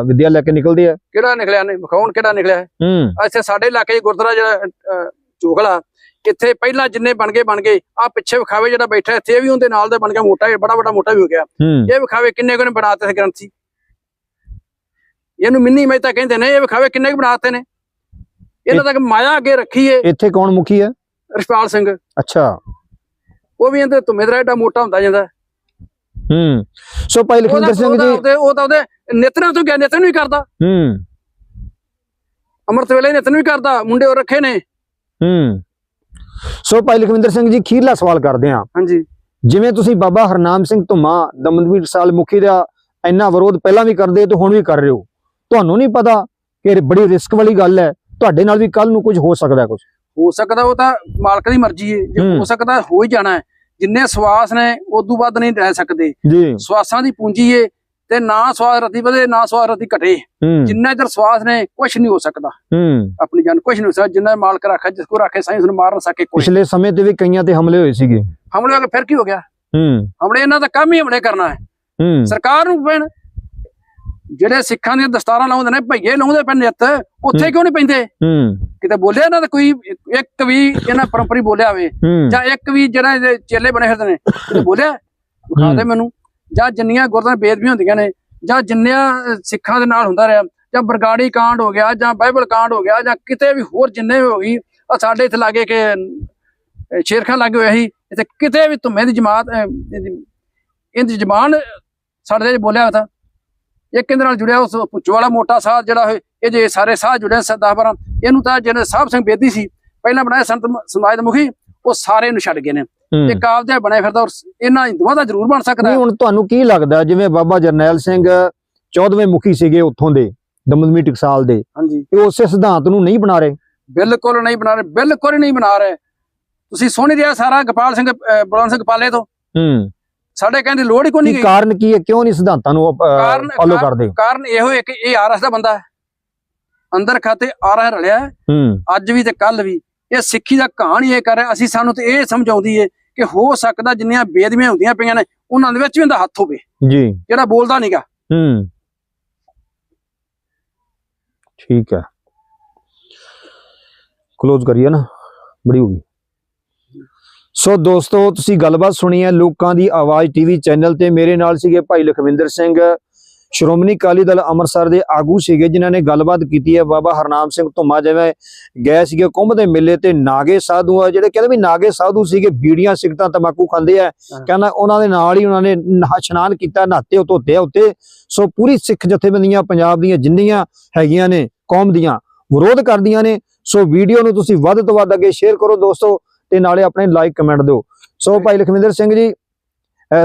ਵਿਦਿਆ ਲੈ ਕੇ ਨਿਕਲਦੇ ਆ। ਕਿਹੜਾ ਨਿਕਲਿਆ ਨੇ? ਵਿਖਾਉਣ ਕਿਹੜਾ ਨਿਕਲਿਆ? ਹੈ? ਇੱਥੇ ਸਾਡੇ ਇਲਾਕੇ ਗੁਰਦੁਆਰਾ ਜਿਹੜਾ ਚੋਗਲਾ ਇੱਥੇ ਪਹਿਲਾਂ ਜਿੰਨੇ ਬਣ ਗਏ ਬਣ ਗਏ। ਆ ਪਿੱਛੇ ਵਿਖਾਵੇ ਜਿਹੜਾ ਬੈਠਾ ਇੱਥੇ ਵੀ ਉਹਦੇ ਨਾਲ ਦੇ ਬਣ ਗਿਆ ਮੋਟਾ ਬੜਾ ਬੜਾ ਮੋਟਾ ਵੀ ਹੋ ਗਿਆ। ਇਹ ਵਿਖਾਵੇ ਕਿੰਨੇ ਕੁ ਨੇ ਬਣਾਤੇ ਸੀ ਗ੍ਰੰਥੀ? ਇਹਨੂੰ ਮਿੰਨੀ ਮਹਿਤਾ ਕਹਿੰਦੇ ਨੇ ਇਹ ਵਿਖਾਵੇ ਕਿੰਨੇ ਕੁ ਬਣਾਤੇ ਨੇ? ਇਹਨਾਂ ਤੱਕ ਮਾਇਆ ਅੱਗੇ ਰੱਖੀ ਏ ਇੱਥੇ ਕੌਣ ਮੁਖੀ ਹੈ? ਰਿਸ਼ਪਾਲ ਸਿੰਘ। ਅੱਛਾ। ਉਹ ਵੀ ਇਹਦੇ ਧੁੰਮੇ ਦਾ ਏਡਾ ਮੋਟਾ ਹੁੰਦਾ ਜਾਂਦਾ। ਹੂੰ। ਸੋ ਭਾਈ ਲਖਵਿੰਦਰ ਸਿੰਘ ਜੀ ਉਹ ਤਾਂ ਉਹਦੇ ਨਿਤਰਾਂ ਤੋਂ ਗਿਆ ਨਿਤਨ ਵੀ ਕਰਦਾ। ਹੂੰ। ਅੰਮ੍ਰਿਤ ਵੇਲੇ ਨਿਤਨ ਵੀ ਕਰਦਾ ਮੁੰਡੇ ਉਹ ਰੱਖੇ ਨੇ। ਹੂੰ। ਸੋ ਭਾਈ ਲਖਵਿੰਦਰ ਸਿੰਘ ਜੀ ਖੀਰਲਾ ਸਵਾਲ ਕਰਦੇ ਆ ਹਾਂਜੀ। ਜਿਵੇਂ ਤੁਸੀਂ ਬਾਬਾ ਹਰਨਾਮ ਸਿੰਘ ਧੁੰਮਾ ਦਮਦਮੀ ਟਕਸਾਲ ਮੁਖੀ ਦਾ ਇੰਨਾ ਵਿਰੋਧ ਪਹਿਲਾਂ ਵੀ ਕਰਦੇ ਤੇ ਹੁਣ ਵੀ ਕਰ ਰਹੇ ਹੋ। ਤੁਹਾਨੂੰ ਨਹੀਂ ਪਤਾ ਕਿ ਬੜੀ ਰਿਸਕ ਵਾਲੀ ਗੱਲ ਹੈ। ਤੁਹਾਡੇ ਨਾਲ ਵੀ ਕੱਲ ਨੂੰ ਕੁਝ ਹੋ ਸਕਦਾ ਕੁਝ? ਹੋ ਸਕਦਾ ਉਹ ਤਾਂ ਮਾਲਕ ਦੀ ਮਰਜ਼ੀ ਹੈ। ਜੇ ਹੂੰ। ਹੋ ਸਕਦਾ ਹੋ ਹੀ ਜਾਣਾ ਹੈ। ਜਿੰਨੇ ਸਵਾਸ ਨੇ ਉਦੋਂ ਵੱਧ ਨਹੀਂ ਰਹਿ ਸਕਦੇ। ਸਵਾਸਾਂ ਦੀ ਪੂੰਜੀ ਏ ਤੇ ਨਾ ਸਵਾਸ ਰਤੀ ਵਧੇ ਨਾ ਸਵਾਸ ਰਤੀ ਘਟੇ। ਜਿੰਨਾ ਚਿਰ ਸਵਾਸ ਨੇ ਕੁਝ ਨਹੀਂ ਹੋ ਸਕਦਾ। ਆਪਣੀ ਜਾਨ ਕੁਝ ਨਹੀਂ ਹੋ ਸਕਦਾ। ਜਿੰਨਾ ਮਾਲਕ ਰੱਖੇ ਜਿਸ ਕੋ ਰੱਖੇ ਸਾਇੰਸ ਨੂੰ ਮਾਰ ਨਾ ਸਕੇ ਕੋਈ। ਪਿਛਲੇ ਸਮੇਂ ਤੇ ਵੀ ਕਈਆਂ ਤੇ ਹਮਲੇ ਹੋਏ ਸੀਗੇ। ਹਮਲੇ ਹੋ ਕੇ ਫਿਰ ਕੀ ਹੋ ਗਿਆ? ਹਮਲੇ ਇਹਨਾਂ ਦਾ ਕੰਮ ਹੀ ਹਮਲੇ ਕਰਨਾ ਹੈ। ਸਰਕਾਰ ਨੂੰ ਪੈਣ। ਜਿਹੜੇ ਸਿੱਖਾਂ ਦੀਆਂ ਦਸਤਾਰਾਂ ਲਾਉਂਦੇ ਨੇ ਭਈਏ ਲਾਉਂਦੇ ਪਏ ਨਿੱਤ ਉੱਥੇ। ਕਿਉਂ ਨਹੀਂ ਪੈਂਦੇ? ਕਿਤੇ ਬੋਲਿਆ ਇਹਨਾਂ ਦਾ ਕੋਈ ਇੱਕ ਵੀ ਇਹਨਾਂ ਪਰੰਪਰੀ ਬੋਲਿਆ ਹੋਵੇ ਜਾਂ ਇੱਕ ਵੀ ਜਿਹੜਾ ਚੇਲੇ ਬਣੇ ਫਿਰਦੇ ਨੇ ਬੋਲਿਆ? ਵਿਖਾ ਦੇ ਹੂੰ। ਮੈਨੂੰ। ਜਾਂ ਜਿੰਨੀਆਂ ਗੁਰਦਾਂ ਬੇਦਬੀਆਂ ਹੁੰਦੀਆਂ ਨੇ ਜਾਂ ਜਿੰਨਿਆਂ ਸਿੱਖਾਂ ਦੇ ਨਾਲ ਹੁੰਦਾ ਰਿਹਾ ਜਾਂ ਬਰਗਾੜੀ ਕਾਂਡ ਹੋ ਗਿਆ ਜਾਂ ਬਾਈਬਲ ਕਾਂਡ ਹੋ ਗਿਆ ਜਾਂ ਕਿਤੇ ਵੀ ਹੋਰ ਜਿੰਨੇ ਵੀ ਹੋ ਗਈ ਆ ਸਾਡੇ ਇੱਥੇ ਲਾਗੇ ਕਿ ਅਹ, ਸ਼ੇਰਖਾਂ ਲੱਗੇ ਹੋਇਆ ਸੀ ਇੱਥੇ ਕਿਤੇ ਵੀ ਧੁੰਮੇ ਦੀ ਜਮਾਤ ਇਹਦੀ- ਇਹਦੀ ਜ਼ਬਾਨ ਸਾਡੇ ਦੇ ਬੋਲਿਆ ਤਾਂ ਇੱਕ ਇਹਦੇ ਨਾਲ ਜੁੜਿਆ ਉਸ ਪੁੱਛੋ ਵਾਲਾ ਮੋਟਾ ਸਾਹ ਜਿਹੜਾ ਹੋਏ ਇਹ ਜੇ ਸਾਰੇ ਸਾਹ ਜੁੜੇ 10 12 ਇਹਨੂੰ ਤਾਂ ਜਿਹੜੇ ਸਾਹਿਬ ਸਿੰਘ ਬੇਦੀ ਸੀ ਪਹਿਲਾਂ ਬਣਾਇਆ ਸੰਤ ਸਮਾਜ ਦੇ ਮੁਖੀ ਉਹ ਸਾਰੇ ਨੂੰ ਛੱਡ ਗਏ ਨੇ। ਹੂੰ। ਇੱਕ ਆਪਦਾ ਬਣਿਆ ਫਿਰਦਾ ਔਰ ਇਹਨਾਂ ਹਿੰਦੂਆਂ ਦਾ ਜ਼ਰੂਰ ਬਣ ਸਕਦਾ ਨਹੀਂ। ਹੁਣ ਤੁਹਾਨੂੰ ਕੀ ਲੱਗਦਾ ਜਿਵੇਂ ਬਾਬਾ ਜਰਨੈਲ ਸਿੰਘ 14ਵੇਂ ਮੁਖੀ ਸੀਗੇ ਉੱਥੋਂ ਦੇ ਦਮਦਮੀ ਟਕਸਾਲ ਦੇ ਹਾਂਜੀ। ਇਹ ਉਸੇ ਸਿਧਾਂਤ ਨੂੰ ਨਹੀਂ ਬਣਾ ਰਹੇ? ਬਿਲਕੁਲ ਨਹੀਂ ਬਣਾ ਰਹੇ ਬਿਲਕੁਲ ਹੀ ਨਹੀਂ ਬਣਾ ਰਹੇ। ਤੁਸੀਂ ਸੁਣ ਰਿਹਾ ਸਾਰਾ ਗੋਪਾਲ ਸਿੰਘ ਬਲਵੰਤ ਸਿੰਘ ਪਾਲੇ ਤੋਂ। ਹੂੰ। ਸਾਡੇ ਕਹਿੰਦੇ ਲੋੜ ਹੀ ਕੋਈ ਨਹੀਂ ਕਾਰਨ ਕੀ ਹੈ? ਕਿਉਂ ਨਹੀਂ ਸਿਧਾਂਤਾਂ ਨੂੰ ਫਾਲੋ ਕਰਦੇ? ਕਾਰਨ ਇਹੋ ਹੈ ਕਿ ਇਹ ਆਰਐਸ ਦਾ ਬੰਦਾ ਹੈ। ਅੰਦਰ ਖਾਤੇ ਆਰਐਸ ਰਲਿਆ ਅੱਜ ਵੀ ਤੇ ਕੱਲ ਵੀ। ਇਹ ਸਿੱਖੀ ਦਾ ਕਹਾਣੀ ਇਹ ਕਰ ਰਿਹਾ। ਅਸੀਂ ਸਾਨੂੰ ਤੇ ਇਹ ਸਮਝਾਉਂਦੀ ਏ ਕਿ ਹੋ ਸਕਦਾ ਜਿੰਨੀਆਂ ਬੇਦਮੀਆਂ ਹੁੰਦੀਆਂ ਪਈਆਂ ਨੇ ਉਹਨਾਂ ਦੇ ਵਿੱਚ ਵੀ ਇਹਦਾ ਹੱਥ ਹੋਵੇ। ਜੀ। ਜਿਹੜਾ ਬੋਲਦਾ ਨਹੀਂਗਾ ਹੂੰ। ਠੀਕ ਹੈ। ਕਲੋਜ਼ ਕਰੀਏ ਨਾ। ਬੜੀ ਹੋ ਗਈ। ਸੋ ਦੋਸਤੋ ਤੁਸੀਂ ਗੱਲਬਾਤ ਸੁਣੀ ਹੈ ਲੋਕਾਂ ਦੀ ਆਵਾਜ਼ ਟੀਵੀ ਚੈਨਲ ਤੇ। ਮੇਰੇ ਨਾਲ ਸੀਗੇ ਭਾਈ ਲਖਵਿੰਦਰ ਸਿੰਘ ਸ਼੍ਰੋਮਣੀ ਅਕਾਲੀ ਦਲ ਅੰਮ੍ਰਿਤਸਰ ਦੇ ਆਗੂ ਸੀਗੇ ਜਿਨ੍ਹਾਂ ਨੇ ਗੱਲਬਾਤ ਕੀਤੀ ਹੈ। ਬਾਬਾ ਹਰਨਾਮ ਸਿੰਘ ਧੁੰਮਾ ਜਿਵੇਂ ਗਏ ਸੀਗੇ ਕੁੰਭ ਦੇ ਮੇਲੇ ਤੇ ਨਾਗੇ ਸਾਧੂ ਆ ਜਿਹੜੇ ਕਹਿੰਦੇ ਵੀ ਨਾਗੇ ਸਾਧੂ ਸੀਗੇ ਬੀੜੀਆਂ ਸਿਗਰਟਾਂ ਤਮਾਕੂ ਖਾਂਦੇ ਆ। ਕਹਿੰਦਾ ਉਹਨਾਂ ਦੇ ਨਾਲ ਹੀ ਉਹਨਾਂ ਨੇ ਇਸ਼ਨਾਨ ਕੀਤਾ ਨਹਾਤੇ ਧੋਤੇ ਉੱਤੇ। ਸੋ ਪੂਰੀ ਸਿੱਖ ਜਥੇਬੰਦੀਆਂ ਪੰਜਾਬ ਦੀਆਂ ਜਿੰਨੀਆਂ ਹੈਗੀਆਂ ਨੇ ਕੌਮ ਦੀਆਂ ਵਿਰੋਧ ਕਰਦੀਆਂ ਨੇ। ਸੋ ਵੀਡੀਓ ਨੂੰ ਤੁਸੀਂ ਵੱਧ ਤੋਂ ਵੱਧ ਅੱਗੇ ਸ਼ੇਅਰ ਕਰੋ ਦੋਸਤੋ ਤੇ ਨਾਲੇ ਆਪਣੇ ਲਾਈਕ ਕਮੈਂਟ ਦਿਓ। ਸੋ ਭਾਈ ਲਖਵਿੰਦਰ ਸਿੰਘ ਜੀ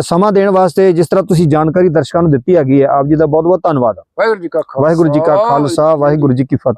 ਸਮਾਂ ਦੇਣ ਵਾਸਤੇ ਜਿਸ ਤਰ੍ਹਾਂ ਤੁਸੀਂ ਜਾਣਕਾਰੀ ਦਰਸ਼ਕਾਂ ਨੂੰ ਦਿੱਤੀ ਹੈਗੀ ਹੈ ਆਪ ਜੀ ਦਾ ਬਹੁਤ ਬਹੁਤ ਧੰਨਵਾਦ। ਵਾਹਿਗੁਰੂ ਜੀ ਕਾ ਖਾਲਸਾ ਵਾਹਿਗੁਰੂ ਜੀ ਕਾ ਫਤਿਹ।